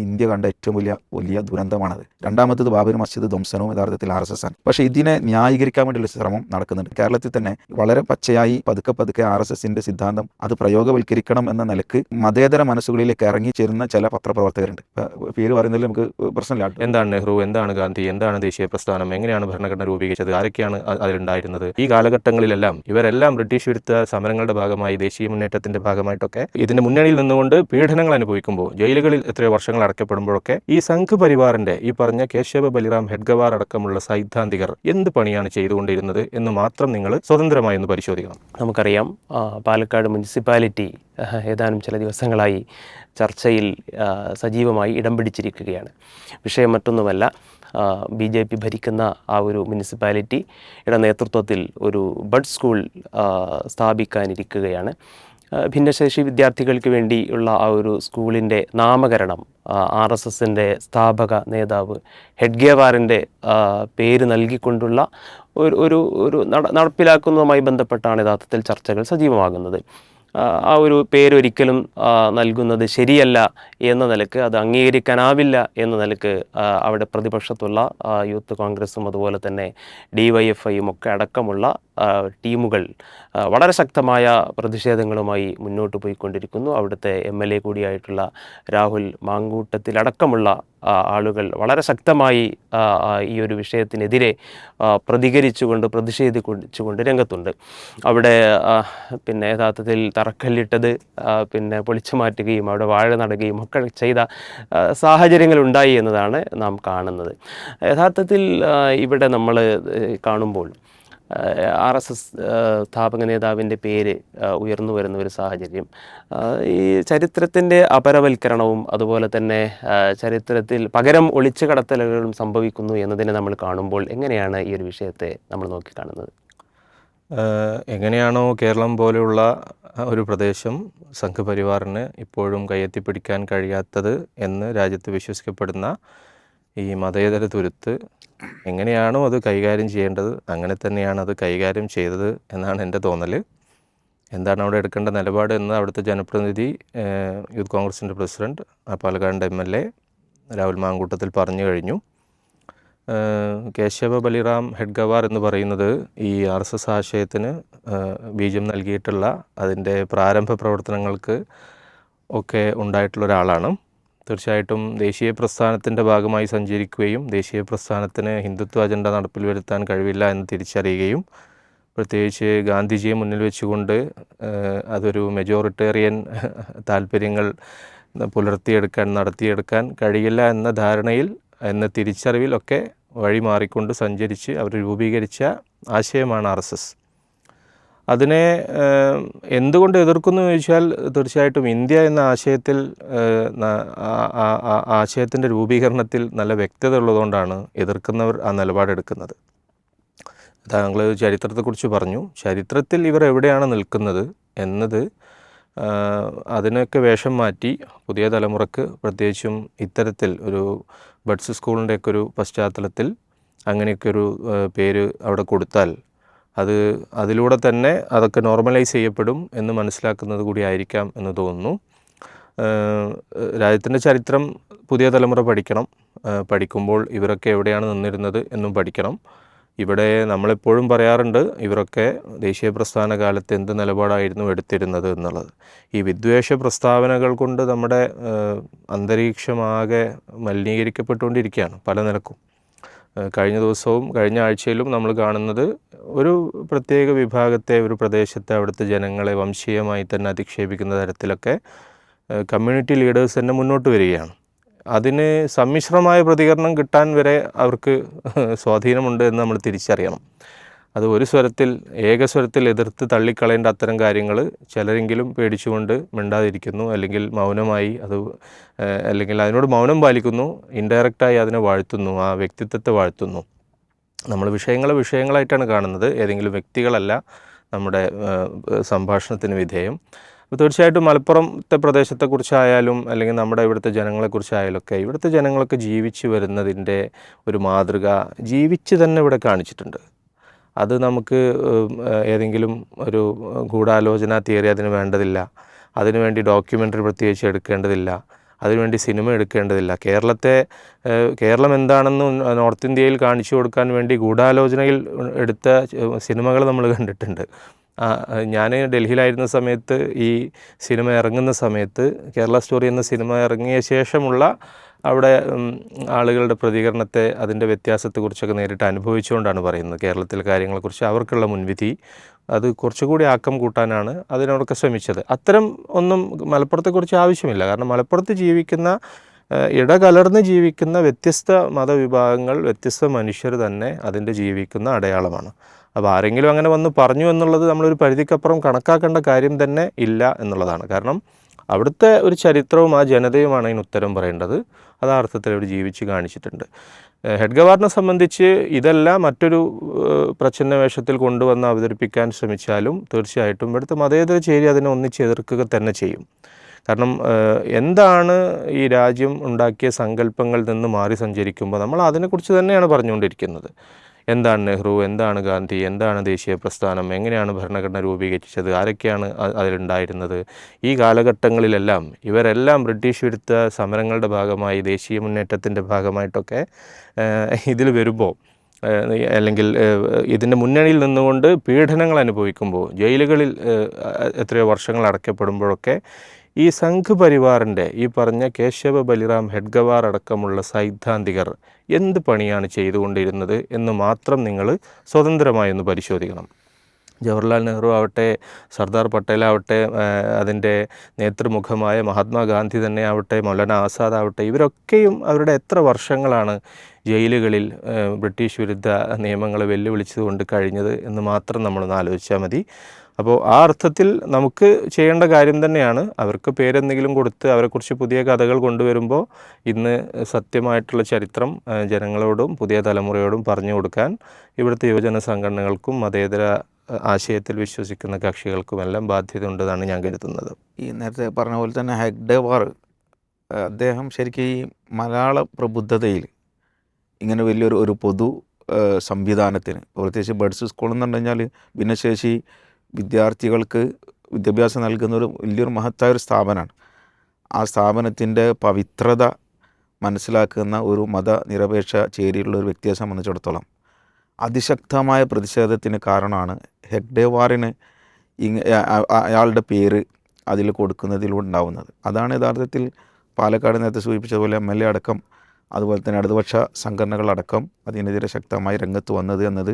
India കണ്ട ഏറ്റവും വലിയ വലിയ ദുരന്തമാണത്. രണ്ടാമത്തത് ബാബരി മസ്ജിദ് ധ്വംസനവും യഥാർത്ഥത്തിൽ ആർ എസ് എസ് ആണ്. പക്ഷേ ഇതിനെ ന്യായീകരിക്കാൻ വേണ്ടിയുള്ള ശ്രമം നടക്കുന്നുണ്ട്. കേരളത്തിൽ തന്നെ വളരെ പച്ചയായി പതുക്കെ പതുക്കെ ആർ എസ് എസിന്റെ സിദ്ധാന്തം അത് പ്രയോഗവൽക്കരിക്കണം എന്ന നിലയ്ക്ക് മതേതര മനസ്സുകളിലേക്ക് ഇറങ്ങി ചേരുന്ന ചില പത്രപ്രവർത്തകരുണ്ട്. പേര് പറയുന്നതിൽ നമുക്ക് പ്രശ്നമില്ല എന്താണ് നെഹ്റു? എന്താണ് ഗാന്ധി? എന്താണ് ദേശീയ പ്രസ്ഥാനം? എങ്ങനെയാണ് ഭരണഘടന രൂപീകരിച്ചത്? ആരൊക്കെയാണ് അതിലുണ്ടായിരുന്നത്? ഈ കാലഘട്ടങ്ങളിലെല്ലാം ഇവരെല്ലാം ബ്രിട്ടീഷ് വിരുദ്ധ സമരങ്ങളുടെ ഭാഗമായി ദേശീയ മുന്നേറ്റത്തിന്റെ ഭാഗമായിട്ടൊക്കെ ഇതിന്റെ മുന്നണിയിൽ നിന്നുകൊണ്ട് പീഡനങ്ങൾ അനുഭവിക്കുമ്പോൾ ജയിലുകളിൽ എത്രയോ വർഷങ്ങൾ അടക്കപ്പെടുമ്പോഴൊക്കെ ഈ സംഘ് പരിവാറിന്റെ ഈ പറഞ്ഞ കേശവ ബലിറാം ഹെഡ്ഗവാർ അടക്കമുള്ള സൈദ്ധാന്തികർ എന്ത് പണിയാണ് ചെയ്തുകൊണ്ടിരുന്നത് എന്ന് മാത്രം നിങ്ങൾ സ്വതന്ത്രമായി ഒന്ന് പരിശോധിക്കണം. നമുക്കറിയാം പാലക്കാട് മുനിസിപ്പാലിറ്റി ഏതാനും ചില ദിവസങ്ങളായി ചർച്ചയിൽ സജീവമായി ഇടം പിടിച്ചിരിക്കുകയാണ്. വിഷയം മറ്റൊന്നുമല്ല ബി ജെ പി ഭരിക്കുന്ന ആ ഒരു മുനിസിപ്പാലിറ്റിയുടെ നേതൃത്വത്തിൽ ഒരു ബഡ് സ്കൂൾ സ്ഥാപിക്കാനിരിക്കുകയാണ്. ഭിന്നശേഷി വിദ്യാർത്ഥികൾക്ക് വേണ്ടിയുള്ള ആ ഒരു സ്കൂളിന്റെ നാമകരണം ആർ എസ് എസിന്റെ സ്ഥാപക നേതാവ് ഹെഡ്ഗേവാറിന്റെ പേര് നൽകിക്കൊണ്ടുള്ള ഒരു ഒരു ഒരു നട നടപ്പിലാക്കുന്നതുമായി ബന്ധപ്പെട്ടാണ് യഥാർത്ഥത്തിൽ ചർച്ചകൾ സജീവമാകുന്നത്. ആ, ഒരു പേരൊരിക്കലും നൽകുന്നത് ശരിയല്ല എന്ന നിലയ്ക്ക് അത് അംഗീകരിക്കാനാവില്ല എന്ന നിലയ്ക്ക് അവിടെ പ്രതിപക്ഷത്തുള്ള യൂത്ത് കോൺഗ്രസും അതുപോലെ തന്നെ ഡി വൈ എഫ് ഐയും ഒക്കെ അടക്കമുള്ള ടീമുകൾ വളരെ ശക്തമായ പ്രതിഷേധങ്ങളുമായി മുന്നോട്ട് പോയിക്കൊണ്ടിരിക്കുന്നു. അവിടുത്തെ എം എൽ എ കൂടിയായിട്ടുള്ള രാഹുൽ മാങ്കൂട്ടത്തിലടക്കമുള്ള ആളുകൾ വളരെ ശക്തമായി ഈ ഒരു വിഷയത്തിനെതിരെ പ്രതികരിച്ചുകൊണ്ട് പ്രതിഷേധിച്ചുകൊണ്ട് രംഗത്തുണ്ട്. അവിടെ പിന്നെ യഥാർത്ഥത്തിൽ തറക്കല്ലിട്ടത് പിന്നെ പൊളിച്ചു മാറ്റുകയും അവിടെ വാഴ നടുകയും ഒക്കെ ചെയ്ത സാഹചര്യങ്ങൾ ഉണ്ടായി എന്നതാണ് നാം കാണുന്നത്. യഥാർത്ഥത്തിൽ ഇവിടെ നമ്മൾ കാണുമ്പോൾ ആർ എസ് എസ് സ്ഥാപക നേതാവിന്റെ പേര് ഉയർന്നു വരുന്ന ഒരു സാഹചര്യം. ഈ ചരിത്രത്തിന്റെ അപരവൽക്കരണവും അതുപോലെ തന്നെ ചരിത്രത്തിൽ പകരം ഒളിച്ചു കടത്തലുകളും സംഭവിക്കുന്നു എന്നതിനെ നമ്മൾ കാണുമ്പോൾ എങ്ങനെയാണ് ഈ ഒരു വിഷയത്തെ നമ്മൾ നോക്കിക്കാണുന്നത്? എങ്ങനെയാണോ കേരളം പോലെയുള്ള ഒരു പ്രദേശം സംഘപരിവാറിന് ഇപ്പോഴും കയ്യെത്തിപ്പിടിക്കാൻ കഴിയാത്തത് എന്ന് രാജ്യത്ത് വിശ്വസിക്കപ്പെടുന്ന ഈ മതേതര തുരുത്ത് എങ്ങനെയാണോ അത് കൈകാര്യം ചെയ്യേണ്ടത് അങ്ങനെ തന്നെയാണ് അത് കൈകാര്യം ചെയ്തത് എന്നാണ് എന്റെ തോന്നൽ. എന്താണ് അവിടെ എടുക്കേണ്ട നിലപാട് എന്ന് അവിടുത്തെ ജനപ്രതിനിധി യൂത്ത് കോൺഗ്രസിന്റെ പ്രസിഡന്റ് ആ പാലക്കാടിന്റെ M L A Rahul Mankoottathil പറഞ്ഞു കഴിഞ്ഞു. കേശവ ബലിറാം ഹെഡ്ഗവാർ എന്ന് പറയുന്നത് ഈ ആർ എസ് എസ് ആശയത്തിന് ബീജം നൽകിയിട്ടുള്ള അതിന്റെ പ്രാരംഭ പ്രവർത്തനങ്ങൾക്ക് ഒക്കെ ഉണ്ടായിട്ടുള്ള ഒരാളാണ്. തീർച്ചയായിട്ടും ദേശീയ പ്രസ്ഥാനത്തിന്റെ ഭാഗമായി സഞ്ചരിക്കുകയും ദേശീയ പ്രസ്ഥാനത്തിന് ഹിന്ദുത്വ അജണ്ട നടപ്പിൽ വരുത്താൻ കഴിവില്ല എന്ന് തിരിച്ചറിയുകയും പ്രത്യേകിച്ച് ഗാന്ധിജിയെ മുന്നിൽ വെച്ചുകൊണ്ട് അതൊരു മെജോറിറ്റേറിയൻ താല്പര്യങ്ങൾ പുലർത്തിയെടുക്കാൻ നടത്തിയെടുക്കാൻ കഴിയില്ല എന്ന ധാരണയിൽ എന്ന തിരിച്ചറിവിലൊക്കെ വഴി മാറിക്കൊണ്ട് സഞ്ചരിച്ച് അവർ രൂപീകരിച്ച ആശയമാണ് ആർ എസ് എസ്. അതിനെ എന്തുകൊണ്ട് എതിർക്കുന്നു ചോദിച്ചാൽ തീർച്ചയായിട്ടും ഇന്ത്യ എന്ന ആശയത്തിൽ ആശയത്തിന്റെ രൂപീകരണത്തിൽ നല്ല വ്യക്തത ഉള്ളതുകൊണ്ടാണ് എതിർക്കുന്നവർ ആ നിലപാടെടുക്കുന്നത് താങ്കൾ ചരിത്രത്തെക്കുറിച്ച് പറഞ്ഞു. ചരിത്രത്തിൽ ഇവർ എവിടെയാണ് നിൽക്കുന്നത് എന്നത് അതിനൊക്കെ വേഷം മാറ്റി പുതിയ തലമുറയ്ക്ക് പ്രത്യേകിച്ചും ഇത്തരത്തിൽ ഒരു ബഡ്സ് സ്കൂളിന്റെയൊക്കെ ഒരു പശ്ചാത്തലത്തിൽ അങ്ങനെയൊക്കെ ഒരു പേര് അവിടെ കൊടുത്താൽ അത് അതിലൂടെ തന്നെ അതൊക്കെ നോർമലൈസ് ചെയ്യപ്പെടും എന്ന് മനസ്സിലാക്കുന്നത് കൂടി ആയിരിക്കാം എന്ന് തോന്നുന്നു. രാജ്യത്തിന്റെ ചരിത്രം പുതിയ തലമുറ പഠിക്കണം. പഠിക്കുമ്പോൾ ഇവരൊക്കെ എവിടെയാണ് നിന്നിരുന്നത് എന്നും പഠിക്കണം. ഇവിടെ നമ്മളെപ്പോഴും പറയാറുണ്ട് ഇവരൊക്കെ ദേശീയ പ്രസ്ഥാന കാലത്ത് എന്ത് നിലപാടായിരുന്നു എടുത്തിരുന്നത് എന്നുള്ളത്. ഈ വിദ്വേഷ പ്രസ്താവനകൾ കൊണ്ട് നമ്മുടെ അന്തരീക്ഷമാകെ മലിനീകരിക്കപ്പെട്ടുകൊണ്ടിരിക്കുകയാണ് പല നിലക്കും കഴിഞ്ഞ ദിവസവും കഴിഞ്ഞ ആഴ്ചയിലും നമ്മൾ കാണുന്നത് ഒരു പ്രത്യേക വിഭാഗത്തെ ഒരു പ്രദേശത്തെ അവിടുത്തെ ജനങ്ങളെ വംശീയമായി തന്നെ അധിക്ഷേപിക്കുന്ന തരത്തിലൊക്കെ കമ്മ്യൂണിറ്റി ലീഡേഴ്സ് തന്നെ മുന്നോട്ട് വരികയാണ്. അതിന് സമ്മിശ്രമായ പ്രതികരണം കിട്ടാൻ വരെ അവർക്ക് സ്വാധീനമുണ്ട് എന്ന് നമ്മൾ തിരിച്ചറിയണം. അത് ഒരു സ്വരത്തിൽ ഏകസ്വരത്തിൽ എതിർത്ത് തള്ളിക്കളയേണ്ട അത്തരം കാര്യങ്ങൾ ചിലരെങ്കിലും പേടിച്ചുകൊണ്ട് മിണ്ടാതിരിക്കുന്നു. അല്ലെങ്കിൽ മൗനമായി അത് അല്ലെങ്കിൽ അതിനോട് മൗനം പാലിക്കുന്നു. ഇൻഡയറക്റ്റായി അതിനെ വാഴ്ത്തുന്നു. ആ വ്യക്തിത്വത്തെ വാഴ്ത്തുന്നു. നമ്മൾ വിഷയങ്ങളെ വിഷയങ്ങളായിട്ടാണ് കാണുന്നത്. ഏതെങ്കിലും വ്യക്തികളല്ല നമ്മുടെ സംഭാഷണത്തിന് വിധേയം. അപ്പോൾ തീർച്ചയായിട്ടും മലപ്പുറത്തെ പ്രദേശത്തെക്കുറിച്ചായാലും അല്ലെങ്കിൽ നമ്മുടെ ഇവിടുത്തെ ജനങ്ങളെക്കുറിച്ചായാലും ഒക്കെ ഇവിടുത്തെ ജനങ്ങളൊക്കെ ജീവിച്ച് വരുന്നതിന്റെ ഒരു മാതൃക ജീവിച്ച് തന്നെ ഇവിടെ കാണിച്ചിട്ടുണ്ട്. അത് നമുക്ക് ഏതെങ്കിലും ഒരു ഗൂഢാലോചന തിയറി അതിന് വേണ്ടതില്ല. അതിനുവേണ്ടി ഡോക്യുമെന്ററി പ്രത്യേകിച്ച് എടുക്കേണ്ടതില്ല. അതിനുവേണ്ടി സിനിമ എടുക്കേണ്ടതില്ല. കേരളത്തെ കേരളം എന്താണെന്ന് നോർത്ത് ഇന്ത്യയിൽ കാണിച്ചു കൊടുക്കാൻ വേണ്ടി ഗൂഢാലോചനയിൽ എടുത്ത സിനിമകൾ നമ്മൾ കണ്ടിട്ടുണ്ട്. ഞാൻ ഡൽഹിയിലായിരുന്ന സമയത്ത് ഈ സിനിമ ഇറങ്ങുന്ന സമയത്ത് കേരള സ്റ്റോറി എന്ന സിനിമ ഇറങ്ങിയ ശേഷമുള്ള അവിടെ ആളുകളുടെ പ്രതികരണത്തെ അതിന്റെ വ്യത്യാസത്തെക്കുറിച്ചൊക്കെ നേരിട്ട് അനുഭവിച്ചുകൊണ്ടാണ് പറയുന്നത്. കേരളത്തിലെ കാര്യങ്ങളെക്കുറിച്ച് അവർക്കുള്ള മുൻവിധി അത് കുറച്ചുകൂടി ആക്കം കൂട്ടാനാണ് അതിനോടൊക്കെ ശ്രമിച്ചത്. അത്തരം ഒന്നും മലപ്പുറത്തെക്കുറിച്ച് ആവശ്യമില്ല. കാരണം മലപ്പുറത്ത് ജീവിക്കുന്ന ഇടകലർന്ന് ജീവിക്കുന്ന വ്യത്യസ്ത മതവിഭാഗങ്ങൾ വ്യത്യസ്ത മനുഷ്യർ തന്നെ അതിന്റെ ജീവിക്കുന്ന അടയാളമാണ്. അപ്പോൾ ആരെങ്കിലും അങ്ങനെ വന്ന് പറഞ്ഞു എന്നുള്ളത് നമ്മളൊരു പരിധിക്കപ്പുറം കണക്കാക്കേണ്ട കാര്യം തന്നെ ഇല്ല എന്നുള്ളതാണ്. കാരണം അവിടുത്തെ ഒരു ചരിത്രവും ആ ജനതയുമാണ് അതിന് ഉത്തരം പറയേണ്ടത്. അത് ആ അർത്ഥത്തിൽ അവർ ജീവിച്ച് കാണിച്ചിട്ടുണ്ട്. ഹെഡ് ഗവാറിനെ സംബന്ധിച്ച് ഇതെല്ലാം മറ്റൊരു പ്രച്ഛന്ന വേഷത്തിൽ കൊണ്ടുവന്ന് അവതരിപ്പിക്കാൻ ശ്രമിച്ചാലും തീർച്ചയായിട്ടും ഇവിടുത്തെ മതേതര ചേരി അതിനെ ഒന്നിച്ച് എതിർക്കുക തന്നെ ചെയ്യും. കാരണം എന്താണ് ഈ രാജ്യം ഉണ്ടാക്കിയ സങ്കല്പങ്ങളിൽ നിന്ന് മാറി സഞ്ചരിക്കുമ്പോൾ നമ്മൾ അതിനെക്കുറിച്ച് തന്നെയാണ് പറഞ്ഞുകൊണ്ടിരിക്കുന്നത്. എന്താണ് നെഹ്റു? എന്താണ് ഗാന്ധി? എന്താണ് ദേശീയ പ്രസ്ഥാനം? എങ്ങനെയാണ് ഭരണഘടന രൂപീകരിച്ചത്? ആരൊക്കെയാണ് അതിലുണ്ടായിരുന്നത്? ഈ കാലഘട്ടങ്ങളിലെല്ലാം ഇവരെല്ലാം ബ്രിട്ടീഷ് വിരുദ്ധ സമരങ്ങളുടെ ഭാഗമായി ദേശീയ മുന്നേറ്റത്തിന്റെ ഭാഗമായിട്ടൊക്കെ ഇതിൽ വരുമ്പോൾ അല്ലെങ്കിൽ ഇതിന്റെ മുന്നണിയിൽ നിന്നുകൊണ്ട് പീഡനങ്ങൾ അനുഭവിക്കുമ്പോൾ ജയിലുകളിൽ എത്രയോ വർഷങ്ങൾ അടയ്ക്കപ്പെടുമ്പോഴൊക്കെ ഈ സംഘ് പരിവാറിന്റെ ഈ പറഞ്ഞ കേശവ ബലിറാം ഹെഡ്ഗവാർ അടക്കമുള്ള സൈദ്ധാന്തികർ എന്ത് പണിയാണ് ചെയ്തുകൊണ്ടിരുന്നത് എന്ന് മാത്രം നിങ്ങൾ സ്വതന്ത്രമായി ഒന്ന് പരിശോധിക്കണം. ജവഹർലാൽ നെഹ്റു ആവട്ടെ സർദാർ പട്ടേൽ ആവട്ടെ അതിന്റെ നേതൃമുഖമായ മഹാത്മാഗാന്ധി തന്നെ ആവട്ടെ മൗലാന ആസാദ് ആവട്ടെ ഇവരൊക്കെയും അവരുടെ എത്ര വർഷങ്ങളാണ് ജയിലുകളിൽ ബ്രിട്ടീഷ് വിരുദ്ധ നിയമങ്ങൾ വെല്ലുവിളിച്ചുകൊണ്ട് കഴിഞ്ഞത് എന്ന് മാത്രം നമ്മളൊന്ന് ആലോചിച്ചാൽ മതി. അപ്പോൾ ആ അർത്ഥത്തിൽ നമുക്ക് ചെയ്യേണ്ട കാര്യം തന്നെയാണ്. അവർക്ക് പേരെന്തെങ്കിലും കൊടുത്ത് അവരെക്കുറിച്ച് പുതിയ കഥകൾ കൊണ്ടുവരുമ്പോൾ ഇന്ന് സത്യമായിട്ടുള്ള ചരിത്രം ജനങ്ങളോടും പുതിയ തലമുറയോടും പറഞ്ഞു കൊടുക്കാൻ ഇവിടുത്തെ യുവജന സംഘടനകൾക്കും മതേതര ആശയത്തിൽ വിശ്വസിക്കുന്ന കക്ഷികൾക്കുമെല്ലാം ബാധ്യതയുണ്ടെന്നാണ് ഞാൻ കരുതുന്നത്. ഈ നേരത്തെ പറഞ്ഞ പോലെ തന്നെ ഹെഗ്ഡേവാർ അദ്ദേഹം ശരിക്കും ഈ മലയാള പ്രബുദ്ധതയിൽ ഇങ്ങനെ വലിയൊരു ഒരു പൊതു സംവിധാനത്തിന് പ്രത്യേകിച്ച് ബഡ്സ് സ്കൂൾ എന്ന് പറഞ്ഞു കഴിഞ്ഞാൽ ഭിന്നശേഷി വിദ്യാർത്ഥികൾക്ക് വിദ്യാഭ്യാസം നൽകുന്ന ഒരു വലിയൊരു മഹത്തായ ഒരു സ്ഥാപനമാണ്. ആ സ്ഥാപനത്തിന്റെ പവിത്രത മനസ്സിലാക്കുന്ന ഒരു മതനിരപേക്ഷ ചേരിയിലുള്ള ഒരു വ്യക്തിയെ സംബന്ധിച്ചിടത്തോളം അതിശക്തമായ പ്രതിഷേധത്തിന് കാരണമാണ് ഹെഗ്ഡേവാറിന് അയാളുടെ പേര് അതിൽ കൊടുക്കുന്നതിലൂടെ ഉണ്ടാവുന്നത്. അതാണ് യഥാർത്ഥത്തിൽ പാലക്കാട് നേരത്തെ സൂചിപ്പിച്ചതുപോലെ എം എൽ എ അടക്കം അതുപോലെ തന്നെ ഇടതുപക്ഷ സംഘടനകളടക്കം അതിനെതിരെ ശക്തമായി രംഗത്ത് വന്നത് എന്നത്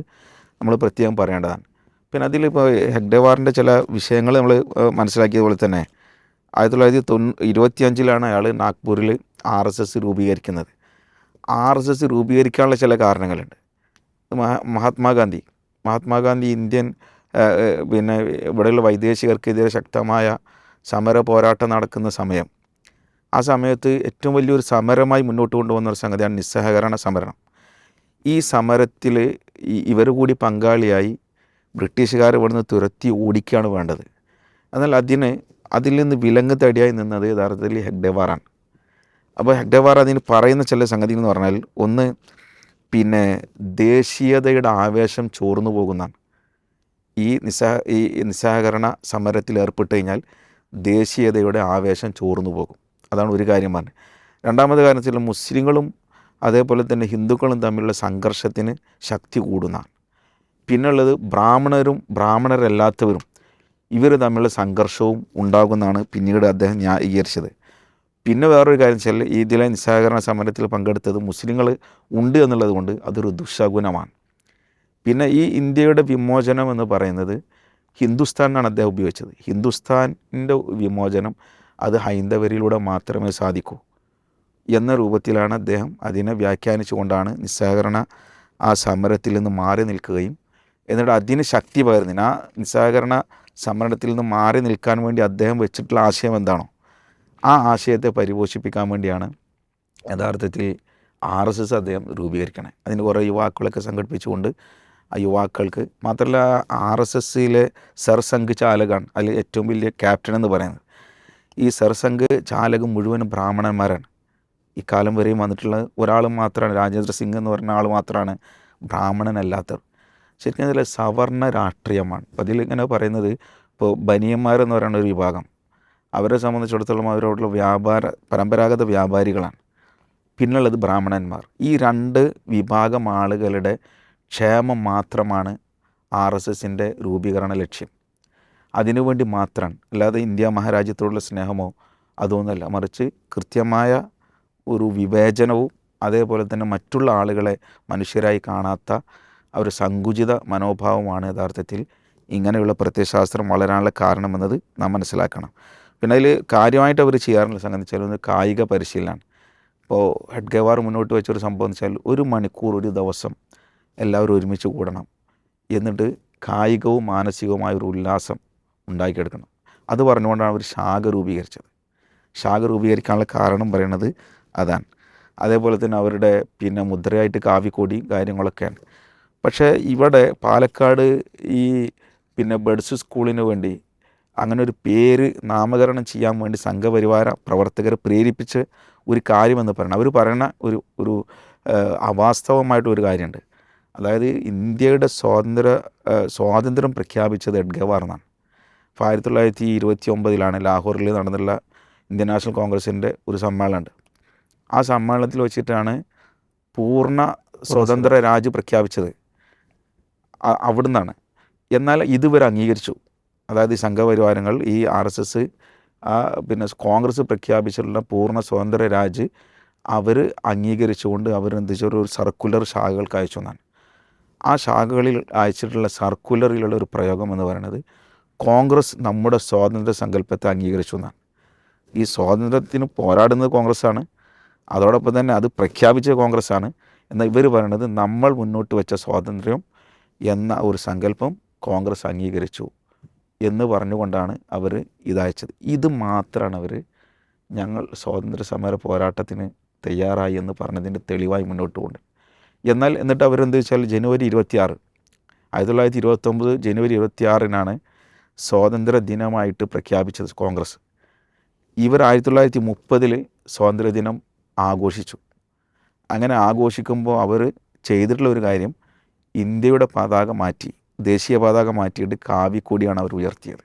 നമ്മൾ പ്രത്യേകം പറയേണ്ടതാണ്. പിന്നെ അതിൽ ഇപ്പോൾ ഹെഗ്ഡേവാറിന്റെ ചില വിഷയങ്ങൾ നമ്മൾ മനസ്സിലാക്കിയതുപോലെ തന്നെ ആയിരത്തി തൊള്ളായിരത്തി തൊണ്ണൂ ഇരുപത്തിയഞ്ചിലാണ് അയാൾ നാഗ്പൂരിൽ ആർ എസ് എസ് രൂപീകരിക്കുന്നത്. ആർ എസ് എസ് രൂപീകരിക്കാനുള്ള ചില കാരണങ്ങളുണ്ട്. മഹാ മഹാത്മാഗാന്ധി മഹാത്മാഗാന്ധി ഇന്ത്യൻ പിന്നെ ഇവിടെയുള്ള വൈദേശികർക്കെതിരെ ശക്തമായ സമര പോരാട്ടം നടക്കുന്ന സമയം. ആ സമയത്ത് ഏറ്റവും വലിയൊരു സമരമായി മുന്നോട്ട് കൊണ്ടുവന്ന ഒരു സംഗതിയാണ് നിസ്സഹകരണ സമരം. ഈ സമരത്തിൽ ഇവർ കൂടി പങ്കാളിയായി ബ്രിട്ടീഷുകാർ ഇവിടുന്ന് തുരത്തി ഓടിക്കുകയാണ് വേണ്ടത്. എന്നാൽ അതിന് അതിൽ നിന്ന് വിലങ്ങ് തടിയായി നിന്നത് യഥാർത്ഥത്തിൽ ഹെഗ്ഡെവാറാണ്. അപ്പോൾ ഹെഗ്ഡെവാർ അതിന് പറയുന്ന ചില സംഗതികൾ എന്ന് പറഞ്ഞാൽ ഒന്ന് പിന്നെ ദേശീയതയുടെ ആവേശം ചോർന്നു പോകുന്നതാണ്. ഈ നിസ്സഹ ഈ നിസ്സഹകരണ സമരത്തിൽ ഏർപ്പെട്ട് കഴിഞ്ഞാൽ ദേശീയതയുടെ ആവേശം ചോർന്നു പോകും. അതാണ് ഒരു കാര്യം പറഞ്ഞത്. രണ്ടാമത് കാരണത്തിൽ മുസ്ലിങ്ങളും അതേപോലെ തന്നെ ഹിന്ദുക്കളും തമ്മിലുള്ള സംഘർഷത്തിന് ശക്തി കൂടുന്നതാണ്. പിന്നുള്ളത് ബ്രാഹ്മണരും ബ്രാഹ്മണരല്ലാത്തവരും. ഇവർ തമ്മിലുള്ള സംഘർഷവും ഉണ്ടാകുമെന്നാണ് പിന്നീട് അദ്ദേഹം ന്യായീകരിച്ചത്. പിന്നെ വേറൊരു കാര്യം വെച്ചാൽ ഇതിലെ നിസ്സഹകരണ സമരത്തിൽ പങ്കെടുത്തത് മുസ്ലിങ്ങൾ ഉണ്ട് എന്നുള്ളത് കൊണ്ട് അതൊരു ദുഃശകുനമാണ് പിന്നെ ഈ ഇന്ത്യയുടെ വിമോചനം എന്ന് പറയുന്നത് ഹിന്ദുസ്ഥാനാണ് അദ്ദേഹം ഉപയോഗിച്ചത്. ഹിന്ദുസ്ഥാനിന്റെ വിമോചനം അത് ഹൈന്ദവരിലൂടെ മാത്രമേ സാധിക്കൂ എന്ന രൂപത്തിലാണ് അദ്ദേഹം അതിനെ വ്യാഖ്യാനിച്ചുകൊണ്ടാണ് നിസ്സഹകരണ ആ സമരത്തിൽ നിന്ന് മാറി നിൽക്കുകയും എന്നിട്ട് അതിന് ശക്തി പകരുന്നതിന്. ആ നിസ്സഹകരണ സമരത്തിൽ നിന്ന് മാറി നിൽക്കാൻ വേണ്ടി അദ്ദേഹം വെച്ചിട്ടുള്ള ആശയം എന്താണോ? ആ ആശയത്തെ പരിപോഷിപ്പിക്കാൻ വേണ്ടിയാണ് യഥാർത്ഥത്തിൽ ആർ എസ് എസ് അദ്ദേഹം രൂപീകരിക്കണേ. അതിന് കുറേ യുവാക്കളൊക്കെ സംഘടിപ്പിച്ചുകൊണ്ട് ആ യുവാക്കൾക്ക് മാത്രമല്ല ആർ എസ് എസ്സിലെ സർസംഘ് ചാലകാണ് അതിൽ ഏറ്റവും വലിയ ക്യാപ്റ്റൻ എന്ന് പറയുന്നത്. ഈ സർസംഘ് ചാലകം മുഴുവനും ബ്രാഹ്മണന്മാരാണ്. ഇക്കാലം വരെയും വന്നിട്ടുള്ള ഒരാൾ മാത്രമാണ് രാജേന്ദ്ര സിംഗ് എന്ന് പറഞ്ഞ ആൾ മാത്രമാണ് ബ്രാഹ്മണനല്ലാത്തവർ ശരിക്കും അതിൽ സവർണ രാഷ്ട്രീയമാണ്. അപ്പോൾ അതിൽ ഇങ്ങനെ പറയുന്നത് ഇപ്പോൾ ബനിയന്മാരെന്ന് പറയുന്ന ഒരു വിഭാഗം. അവരെ സംബന്ധിച്ചിടത്തോളം അവരോടുള്ള വ്യാപാര പരമ്പരാഗത വ്യാപാരികളാണ്. പിന്നുള്ളത് ബ്രാഹ്മണന്മാർ. ഈ രണ്ട് വിഭാഗം ആളുകളുടെ ക്ഷേമം മാത്രമാണ് ആർ എസ് എസിന്റെ രൂപീകരണ ലക്ഷ്യം. അതിനുവേണ്ടി മാത്രമാണ്. അല്ലാതെ ഇന്ത്യ മഹാരാജ്യത്തോടുള്ള സ്നേഹമോ അതൊന്നുമല്ല. മറിച്ച് കൃത്യമായ ഒരു വിവേചനവും അതേപോലെ തന്നെ മറ്റുള്ള ആളുകളെ മനുഷ്യരായി കാണാത്ത ആ ഒരു സങ്കുചിത മനോഭാവമാണ് യഥാർത്ഥത്തിൽ ഇങ്ങനെയുള്ള പ്രത്യയശാസ്ത്രം വളരാനുള്ള കാരണമെന്നത് നാം മനസ്സിലാക്കണം. പിന്നെ അതിൽ കാര്യമായിട്ട് അവർ ചെയ്യാറുള്ള സംഗതി വെച്ചാൽ ഒന്ന് കായിക പരിശീലനമാണ്. ഇപ്പോൾ ഹെഡ് ഗവാർ മുന്നോട്ട് വെച്ചൊരു സംഭവം എന്ന് വെച്ചാൽ ഒരു മണിക്കൂർ ഒരു ദിവസം എല്ലാവരും ഒരുമിച്ച് കൂടണം. എന്നിട്ട് കായികവും മാനസികവുമായ ഒരു ഉല്ലാസം ഉണ്ടാക്കിയെടുക്കണം. അത് പറഞ്ഞുകൊണ്ടാണ് അവർ ശാഖ രൂപീകരിച്ചത്. ശാഖ രൂപീകരിക്കാനുള്ള കാരണം പറയണത് അതാണ്. അതേപോലെ തന്നെ അവരുടെ പിന്നെ മുദ്രയായിട്ട് കാവ്യക്കൊടിയും കാര്യങ്ങളൊക്കെയാണ്. പക്ഷേ ഇവിടെ പാലക്കാട് ഈ പിന്നെ ബഡ്സ് സ്കൂളിന് വേണ്ടി അങ്ങനെ ഒരു പേര് നാമകരണം ചെയ്യാൻ വേണ്ടി സംഘപരിവാര പ്രവർത്തകർ പ്രേരിപ്പിച്ച് ഒരു കാര്യമെന്ന് പറയണം. അവർ പറയുന്ന ഒരു ഒരു അവാസ്തവമായിട്ടൊരു അവാസ്തവമായിട്ട് ഒരു കാര്യമുണ്ട്. അതായത് ഇന്ത്യയുടെ സ്വാതന്ത്ര്യ സ്വാതന്ത്ര്യം പ്രഖ്യാപിച്ചത് എഡ്ഗവാർ എന്നാണ് അപ്പോൾ ആയിരത്തി തൊള്ളായിരത്തി ഇരുപത്തി ഒമ്പതിലാണ് ലാഹോറിൽ നടന്നുള്ള ഇന്ത്യൻ നാഷണൽ കോൺഗ്രസിന്റെ ഒരു സമ്മേളനമുണ്ട്. ആ സമ്മേളനത്തിൽ വെച്ചിട്ടാണ് പൂർണ സ്വതന്ത്ര രാജ്യം പ്രഖ്യാപിച്ചത്. അവിടുന്നാണ്. എന്നാൽ ഇതുവരെ അംഗീകരിച്ചു. അതായത് സംഘപരിവാരങ്ങൾ ഈ ആർ എസ് എസ് പിന്നെ കോൺഗ്രസ് പ്രഖ്യാപിച്ചിട്ടുള്ള പൂർണ സ്വതന്ത്ര രാജ് അവർ അംഗീകരിച്ചുകൊണ്ട് വെച്ചാൽ ഒരു സർക്കുലർ ശാഖകൾക്ക് അയച്ചു എന്നാണ്. ആ ശാഖകളിൽ അയച്ചിട്ടുള്ള സർക്കുലറിലുള്ള ഒരു പ്രയോഗം എന്ന് പറയുന്നത് കോൺഗ്രസ് നമ്മുടെ സ്വാതന്ത്ര്യ സങ്കല്പത്തെ അംഗീകരിച്ചു എന്നാണ്. ഈ സ്വാതന്ത്ര്യത്തിന് പോരാടുന്നത് കോൺഗ്രസ്സാണ്. അതോടൊപ്പം തന്നെ അത് പ്രഖ്യാപിച്ച കോൺഗ്രസ്സാണ്. എന്നാൽ ഇവർ പറയുന്നത് നമ്മൾ മുന്നോട്ട് വെച്ച സ്വാതന്ത്ര്യം എന്ന ഒരു സങ്കല്പം കോൺഗ്രസ് അംഗീകരിച്ചു എന്ന് പറഞ്ഞുകൊണ്ടാണ് അവർ ഇതയച്ചത് ഇത് മാത്രമാണ് അവർ ഞങ്ങൾ സ്വാതന്ത്ര്യ സമര പോരാട്ടത്തിന് തയ്യാറായി എന്ന് പറഞ്ഞതിന്റെ തെളിവായി മുന്നോട്ട് കൊണ്ട്. എന്നാൽ എന്നിട്ട് അവരെന്ത് വെച്ചാൽ ജനുവരി ഇരുപത്തിയാറ് ആയിരത്തി തൊള്ളായിരത്തി ഇരുപത്തൊമ്പത് ജനുവരി ഇരുപത്തിയാറിനാണ് സ്വാതന്ത്ര്യ ദിനമായിട്ട് പ്രഖ്യാപിച്ചത് കോൺഗ്രസ്. ഇവർ ആയിരത്തി തൊള്ളായിരത്തി മുപ്പതിൽ സ്വാതന്ത്ര്യദിനം ആഘോഷിച്ചു. അങ്ങനെ ആഘോഷിക്കുമ്പോൾ അവർ ചെയ്തിട്ടുള്ള ഒരു കാര്യം ഇന്ത്യയുടെ പതാക മാറ്റി ദേശീയ പതാക മാറ്റിയിട്ട് കാവിക്കൊടിയാണ് അവർ ഉയർത്തിയത്.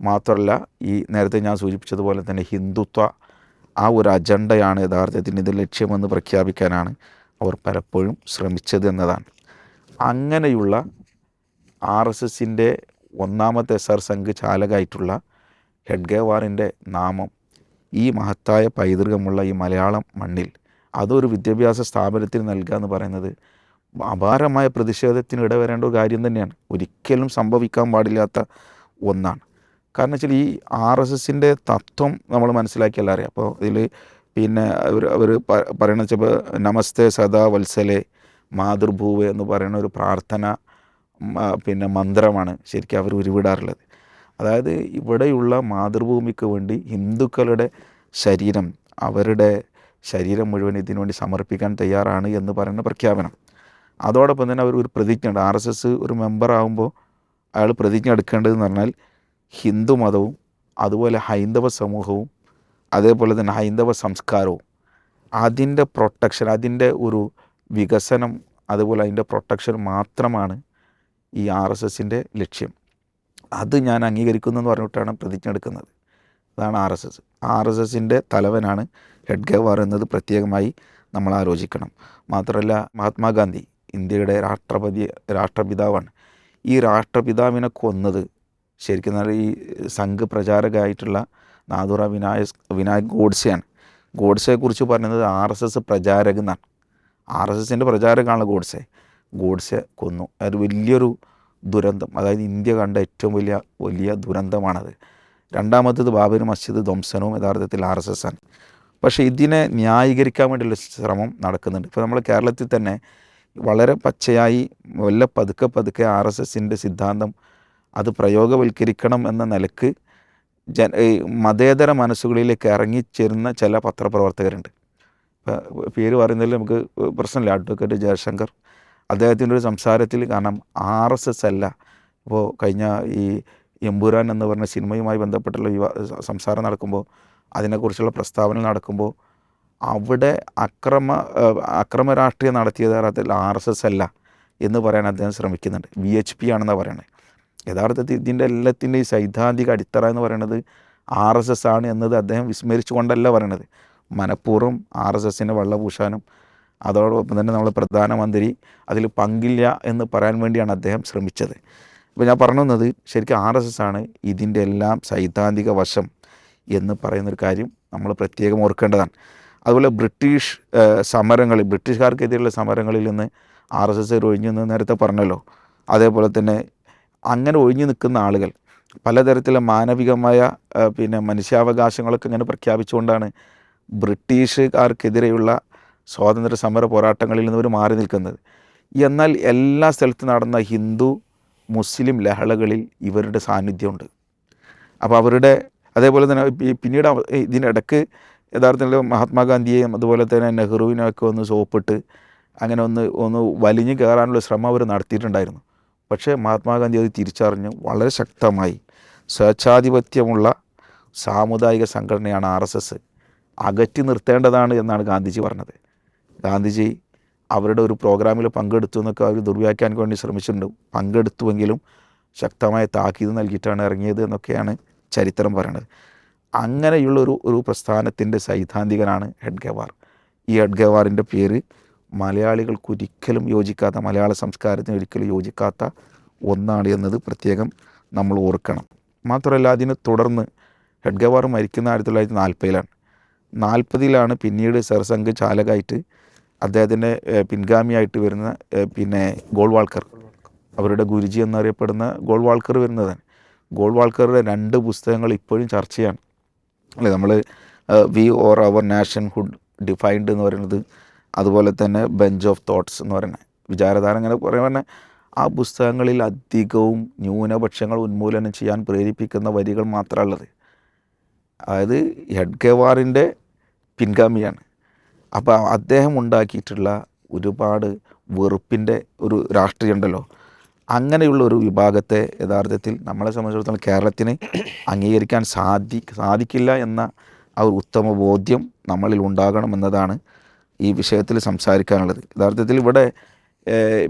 മാത്രമല്ല ഈ നേരത്തെ ഞാൻ സൂചിപ്പിച്ചതുപോലെ തന്നെ ഹിന്ദുത്വ ആ ഒരു അജണ്ടയാണ് യഥാർത്ഥത്തിന് ഇത് ലക്ഷ്യമെന്ന് പ്രഖ്യാപിക്കാനാണ് അവർ പലപ്പോഴും ശ്രമിച്ചത് എന്നതാണ്. അങ്ങനെയുള്ള ആർ എസ് എസിന്റെ ഒന്നാമത്തെ എസ് ആർ സംഘ് ചാലകായിട്ടുള്ള ഹെഡ്ഗേവാറിന്റെ നാമം ഈ മഹത്തായ പൈതൃകമുള്ള ഈ മലയാളം മണ്ണിൽ അതൊരു വിദ്യാഭ്യാസ സ്ഥാപനത്തിന് നൽകുക എന്ന് പറയുന്നത് അപാരമായ പ്രതിഷേധത്തിന് ഇടവരേണ്ട ഒരു കാര്യം തന്നെയാണ്. ഒരിക്കലും സംഭവിക്കാൻ പാടില്ലാത്ത ഒന്നാണ്. കാരണം വെച്ചാൽ ഈ ആർ എസ് എസിന്റെ തത്വം നമ്മൾ മനസ്സിലാക്കിയാൽ അറിയാം. അപ്പോൾ ഇതിൽ പിന്നെ അവർ അവർ പറയണ വെച്ചപ്പോൾ നമസ്തേ സദാ വത്സലെ മാതൃഭൂവ് എന്ന് പറയുന്ന ഒരു പ്രാർത്ഥന പിന്നെ മന്ത്രമാണ് ശരിക്കും അവർ ഉരുവിടാറുള്ളത്. അതായത് ഇവിടെയുള്ള മാതൃഭൂമിക്ക് വേണ്ടി ഹിന്ദുക്കളുടെ ശരീരം അവരുടെ ശരീരം മുഴുവൻ ഇതിനുവേണ്ടി സമർപ്പിക്കാൻ തയ്യാറാണ് എന്ന് പറയുന്ന പ്രഖ്യാപനം. അതോടൊപ്പം തന്നെ അവർ ഒരു പ്രതിജ്ഞ ഉണ്ട് ആർ എസ് എസ് ഒരു മെമ്പർ ആകുമ്പോൾ അയാൾ പ്രതിജ്ഞ എടുക്കേണ്ടതെന്ന് പറഞ്ഞാൽ ഹിന്ദു മതവും അതുപോലെ ഹൈന്ദവ സമൂഹവും അതേപോലെ തന്നെ ഹൈന്ദവ സംസ്കാരവും. അതിന്റെ പ്രൊട്ടക്ഷൻ അതിന്റെ ഒരു വികസനം അതുപോലെ അതിന്റെ പ്രൊട്ടക്ഷൻ മാത്രമാണ് ഈ ആർ എസ് എസിന്റെ ലക്ഷ്യം. അത് ഞാൻ അംഗീകരിക്കുന്നു എന്ന് പറഞ്ഞിട്ടാണ് പ്രതിജ്ഞ എടുക്കുന്നത്. അതാണ് R S S. R S എസിന്റെ തലവനാണ് ഹെഡ്ഗേവാർ എന്നത് പ്രത്യേകമായി നമ്മൾ ആലോചിക്കണം. മാത്രമല്ല മഹാത്മാഗാന്ധി ഇന്ത്യയുടെ രാഷ്ട്രപതി രാഷ്ട്രപിതാവാണ്. ഈ രാഷ്ട്രപിതാവിനെ കൊന്നത് ശരിക്കും നല്ല ഈ സംഘ് പ്രചാരകമായിട്ടുള്ള നാദുറ വിനായക് വിനായക് ഗോഡ്സെയാണ്. ഗോഡ്സെയെക്കുറിച്ച് പറയുന്നത് ആർ എസ് എസ് പ്രചാരകൻ എന്നാണ് ആർ എസ് എസിന്റെ പ്രചാരകമാണ് ഗോഡ്സെ. ഗോഡ്സെ കൊന്നു. അത് വലിയൊരു ദുരന്തം. അതായത് ഇന്ത്യ കണ്ട ഏറ്റവും വലിയ വലിയ ദുരന്തമാണത്. രണ്ടാമത്തത് ബാബരി മസ്ജിദ് ധ്വംസനവും യഥാർത്ഥത്തിൽ ആർ എസ് എസ് ആണ്. പക്ഷേ ഇതിനെ ന്യായീകരിക്കാൻ വേണ്ടിയുള്ള ശ്രമം നടക്കുന്നുണ്ട്. ഇപ്പോൾ നമ്മൾ കേരളത്തിൽ തന്നെ വളരെ പച്ചയായി വല്ല പതുക്കെ പതുക്കെ ആർ എസ് എസിന്റെ സിദ്ധാന്തം അത് പ്രയോഗവൽക്കരിക്കണം എന്ന നിലയ്ക്ക് ഈ മതേതര മനസ്സുകളിലേക്ക് ഇറങ്ങിച്ചേരുന്ന ചില പത്രപ്രവർത്തകരുണ്ട്. ഇപ്പം പേര് പറയുന്നതിൽ നമുക്ക് പ്രശ്നമില്ല. അഡ്വക്കേറ്റ് ജയശങ്കർ അദ്ദേഹത്തിന്റെ ഒരു സംസാരത്തിൽ കാരണം ആർ എസ് എസ് അല്ല. ഇപ്പോൾ കഴിഞ്ഞ ഈ എമ്പുരാൻ എന്ന് പറഞ്ഞ സിനിമയുമായി ബന്ധപ്പെട്ടുള്ള സംസാരം നടക്കുമ്പോൾ അതിനെക്കുറിച്ചുള്ള പ്രസ്താവന നടക്കുമ്പോൾ അവിടെ അക്രമ അക്രമ രാഷ്ട്രീയം നടത്തിയത് യഥാർത്ഥത്തിൽ ആർ എസ് എസ് അല്ല എന്ന് പറയാൻ അദ്ദേഹം ശ്രമിക്കുന്നുണ്ട്. വി എച്ച് പി ആണെന്നാണ് പറയുന്നത് യഥാർത്ഥത്തിൽ ഇതിന്റെ എല്ലാത്തിന്റെയും സൈദ്ധാന്തിക അടിത്തറ എന്ന് പറയുന്നത് ആർ എസ് എസ് ആണ് എന്നത് അദ്ദേഹം വിസ്മരിച്ചുകൊണ്ടല്ല പറയണത്. മനഃപൂർവം ആർ എസ് എസിനെ വെള്ളപൂശാനും അതോടൊപ്പം തന്നെ നമ്മൾ പ്രധാനമന്ത്രി അതിൽ പങ്കില്ല എന്ന് പറയാൻ വേണ്ടിയാണ് അദ്ദേഹം ശ്രമിച്ചത്. ഇപ്പോൾ ഞാൻ പറഞ്ഞു വന്നത് ശരിക്കും ആർ എസ് എസ് ആണ് ഇതിന്റെ എല്ലാം സൈദ്ധാന്തിക വശം എന്ന് പറയുന്നൊരു കാര്യം നമ്മൾ പ്രത്യേകം ഓർക്കേണ്ടതാണ്. അതുപോലെ ബ്രിട്ടീഷ് സമരങ്ങളിൽ ബ്രിട്ടീഷുകാർക്കെതിരെയുള്ള സമരങ്ങളിൽ നിന്ന് ആർ എസ് എസ് ഒഴിഞ്ഞു നിന്ന് നേരത്തെ പറഞ്ഞല്ലോ. അതേപോലെ തന്നെ അങ്ങനെ ഒഴിഞ്ഞു നിൽക്കുന്ന ആളുകൾ പലതരത്തിലുള്ള മാനവികമായ പിന്നെ മനുഷ്യാവകാശങ്ങളൊക്കെ ഇങ്ങനെ പ്രഖ്യാപിച്ചുകൊണ്ടാണ് ബ്രിട്ടീഷുകാർക്കെതിരെയുള്ള സ്വാതന്ത്ര്യ സമര പോരാട്ടങ്ങളിൽ നിന്ന് അവർ മാറി നിൽക്കുന്നത്. എന്നാൽ എല്ലാ സ്ഥലത്തും നടന്ന ഹിന്ദു മുസ്ലിം ലഹളകളിൽ ഇവരുടെ സാന്നിധ്യമുണ്ട്. അപ്പോൾ അവരുടെ അതേപോലെ തന്നെ പിന്നീട് ഇതിനിടക്ക് യഥാർത്ഥത്തിൽ മഹാത്മാഗാന്ധിയെയും അതുപോലെ തന്നെ നെഹ്റുവിനെയൊക്കെ ഒന്ന് സോപ്പിട്ട് അങ്ങനെ ഒന്ന് ഒന്ന് വലിഞ്ഞു കയറാനുള്ള ശ്രമം അവർ നടത്തിയിട്ടുണ്ടായിരുന്നു. പക്ഷേ മഹാത്മാഗാന്ധി അത് തിരിച്ചറിഞ്ഞ് വളരെ ശക്തമായി സ്വേച്ഛാധിപത്യമുള്ള സാമുദായിക സംഘടനയാണ് ആർ എസ് എസ് അകറ്റി നിർത്തേണ്ടതാണ് എന്നാണ് ഗാന്ധിജി പറഞ്ഞത്. ഗാന്ധിജി അവരുടെ ഒരു പ്രോഗ്രാമിൽ പങ്കെടുത്തു എന്നൊക്കെ അവർ ദുർവ്യാഖ്യാൻ വേണ്ടി ശ്രമിച്ചിട്ടുണ്ട്. പങ്കെടുത്തുവെങ്കിലും ശക്തമായ താക്കീത് നൽകിയിട്ടാണ് ഇറങ്ങിയത് എന്നൊക്കെയാണ് ചരിത്രം പറയുന്നത്. അങ്ങനെയുള്ള ഒരു പ്രസ്ഥാനത്തിന്റെ സൈദ്ധാന്തികനാണ് ഹെഡ്ഗവാർ ഈ ഹെഡ്ഗവാറിന്റെ പേര് മലയാളികൾക്ക് ഒരിക്കലും യോജിക്കാത്ത മലയാള സംസ്കാരത്തിന് ഒരിക്കലും യോജിക്കാത്ത ഒന്നാണ് എന്നത് പ്രത്യേകം നമ്മൾ ഓർക്കണം. മാത്രമല്ല അതിനെ തുടർന്ന് ഹെഡ്ഗവാർ മരിക്കുന്ന ആയിരത്തി തൊള്ളായിരത്തി നാൽപ്പതിലാണ്. നാൽപ്പതിലാണ് പിന്നീട് സർസംഘ് ചാലകായിട്ട് അദ്ദേഹത്തിന്റെ പിൻഗാമിയായിട്ട് വരുന്ന പിന്നെ ഗോൾവാൾക്കർ അവരുടെ ഗുരുജി എന്നറിയപ്പെടുന്ന ഗോൾവാൾക്കർ വരുന്നതാണ്. ഗോൾവാൾക്കറുടെ രണ്ട് പുസ്തകങ്ങൾ ഇപ്പോഴും ചർച്ചയാണ്. അല്ലേ? നമ്മൾ we or our nationhood defined എന്ന് പറയുന്നത് അതുപോലെ തന്നെ ബെഞ്ച് ഓഫ് തോട്ട്സ് എന്ന് പറയുന്നത് വിചാരധാര ഇങ്ങനെ പറയുന്ന ആ പുസ്തകങ്ങളിൽ അധികവും ന്യൂനപക്ഷങ്ങൾ ഉന്മൂലനം ചെയ്യാൻ പ്രേരിപ്പിക്കുന്ന വരികൾ മാത്രമുള്ളത് അതായത് ഹെഡ്ഗവാറിന്റെ പിൻഗാമിയാണ്. അപ്പോൾ അദ്ദേഹം ഉണ്ടാക്കിയിട്ടുള്ള ഒരുപാട് വെറുപ്പിന്റെ ഒരു രാഷ്ട്രീയം ഉണ്ടല്ലോ. അങ്ങനെയുള്ള ഒരു വിഭാഗത്തെ യഥാർത്ഥത്തിൽ നമ്മളെ സംബന്ധിച്ചിടത്തോളം കേരളത്തിന് അംഗീകരിക്കാൻ സാധി സാധിക്കില്ല എന്ന ആ ഒരു ഉത്തമ ബോധ്യം നമ്മളിൽ ഉണ്ടാകണം എന്നതാണ് ഈ വിഷയത്തിൽ സംസാരിക്കാനുള്ളത്. യഥാർത്ഥത്തിൽ ഇവിടെ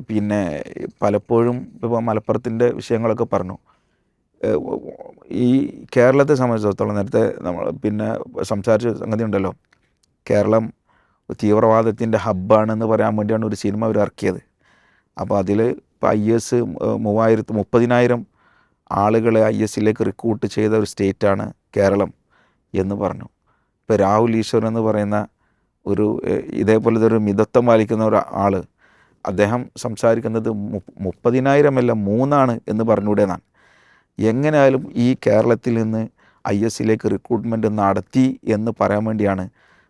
പിന്നെ പലപ്പോഴും ഇപ്പോൾ മലപ്പുറത്തിന്റെ വിഷയങ്ങളൊക്കെ പറഞ്ഞു. ഈ കേരളത്തെ സംബന്ധിച്ചിടത്തോളം നേരത്തെ നമ്മൾ പിന്നെ സംസാരിച്ച സംഗതി ഉണ്ടല്ലോ. കേരളം തീവ്രവാദത്തിന്റെ ഹബ്ബാണെന്ന് പറയാൻ വേണ്ടിയാണ് ഒരു സിനിമ അവർ ഇറക്കിയത്. അപ്പോൾ അതിൽ ഇപ്പോൾ ഐ എസ് മൂവായിരത്തി മുപ്പതിനായിരം ആളുകളെ ഐ എസിലേക്ക് റിക്രൂട്ട് ചെയ്ത ഒരു സ്റ്റേറ്റാണ് കേരളം എന്ന് പറഞ്ഞു. ഇപ്പോൾ രാഹുൽ ഈശ്വർ എന്ന് പറയുന്ന ഒരു ഇതേപോലത്തെ ഒരു മിതത്വം പാലിക്കുന്ന ഒരു ആൾ അദ്ദേഹം സംസാരിക്കുന്നത് മുപ്പതിനായിരമല്ല മൂന്നാണ് എന്ന് പറഞ്ഞുകൂടെ എന്നാണ്. എങ്ങനെയായാലും ഈ കേരളത്തിൽ നിന്ന് ഐ എസിലേക്ക് റിക്രൂട്ട്മെന്റ് നടത്തി എന്ന് പറയാൻ വേണ്ടിയാണ്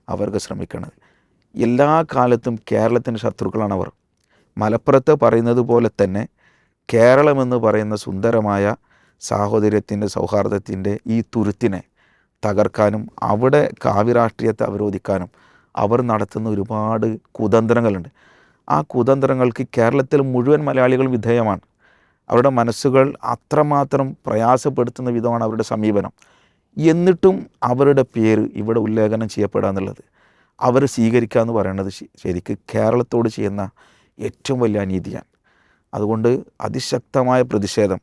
അവർക്ക് ശ്രമിക്കുന്നത് എല്ലാ കാലത്തും കേരളത്തിന്റെ ശത്രുക്കളാണ് അവർ മലപ്പുറത്ത് പറയുന്നത് പോലെ തന്നെ കേരളമെന്ന് പറയുന്ന സുന്ദരമായ സാഹോദര്യത്തിന്റെ സൗഹാർദ്ദത്തിന്റെ ഈ തുരുത്തിനെ തകർക്കാനും അവിടെ കാവ്യരാഷ്ട്രീയത്തെ അവരോധിക്കാനും അവർ നടത്തുന്ന ഒരുപാട് കുതന്ത്രങ്ങളുണ്ട്. ആ കുതന്ത്രങ്ങൾക്ക് കേരളത്തിൽ മുഴുവൻ മലയാളികൾ വിധേയമാണ്. അവരുടെ മനസ്സുകൾ അത്രമാത്രം പ്രയാസപ്പെടുത്തുന്ന വിധമാണ് അവരുടെ സമീപനം. എന്നിട്ടും അവരുടെ പേര് ഇവിടെ ഉല്ലേഖനം ചെയ്യപ്പെടുക എന്നുള്ളത്. അവർ സ്വീകരിക്കുക എന്ന് പറയുന്നത് ശരിക്ക് കേരളത്തോട് ചെയ്യുന്ന ഏറ്റവും വലിയ അനീതിയാണ്. അതുകൊണ്ട് അതിശക്തമായ പ്രതിഷേധം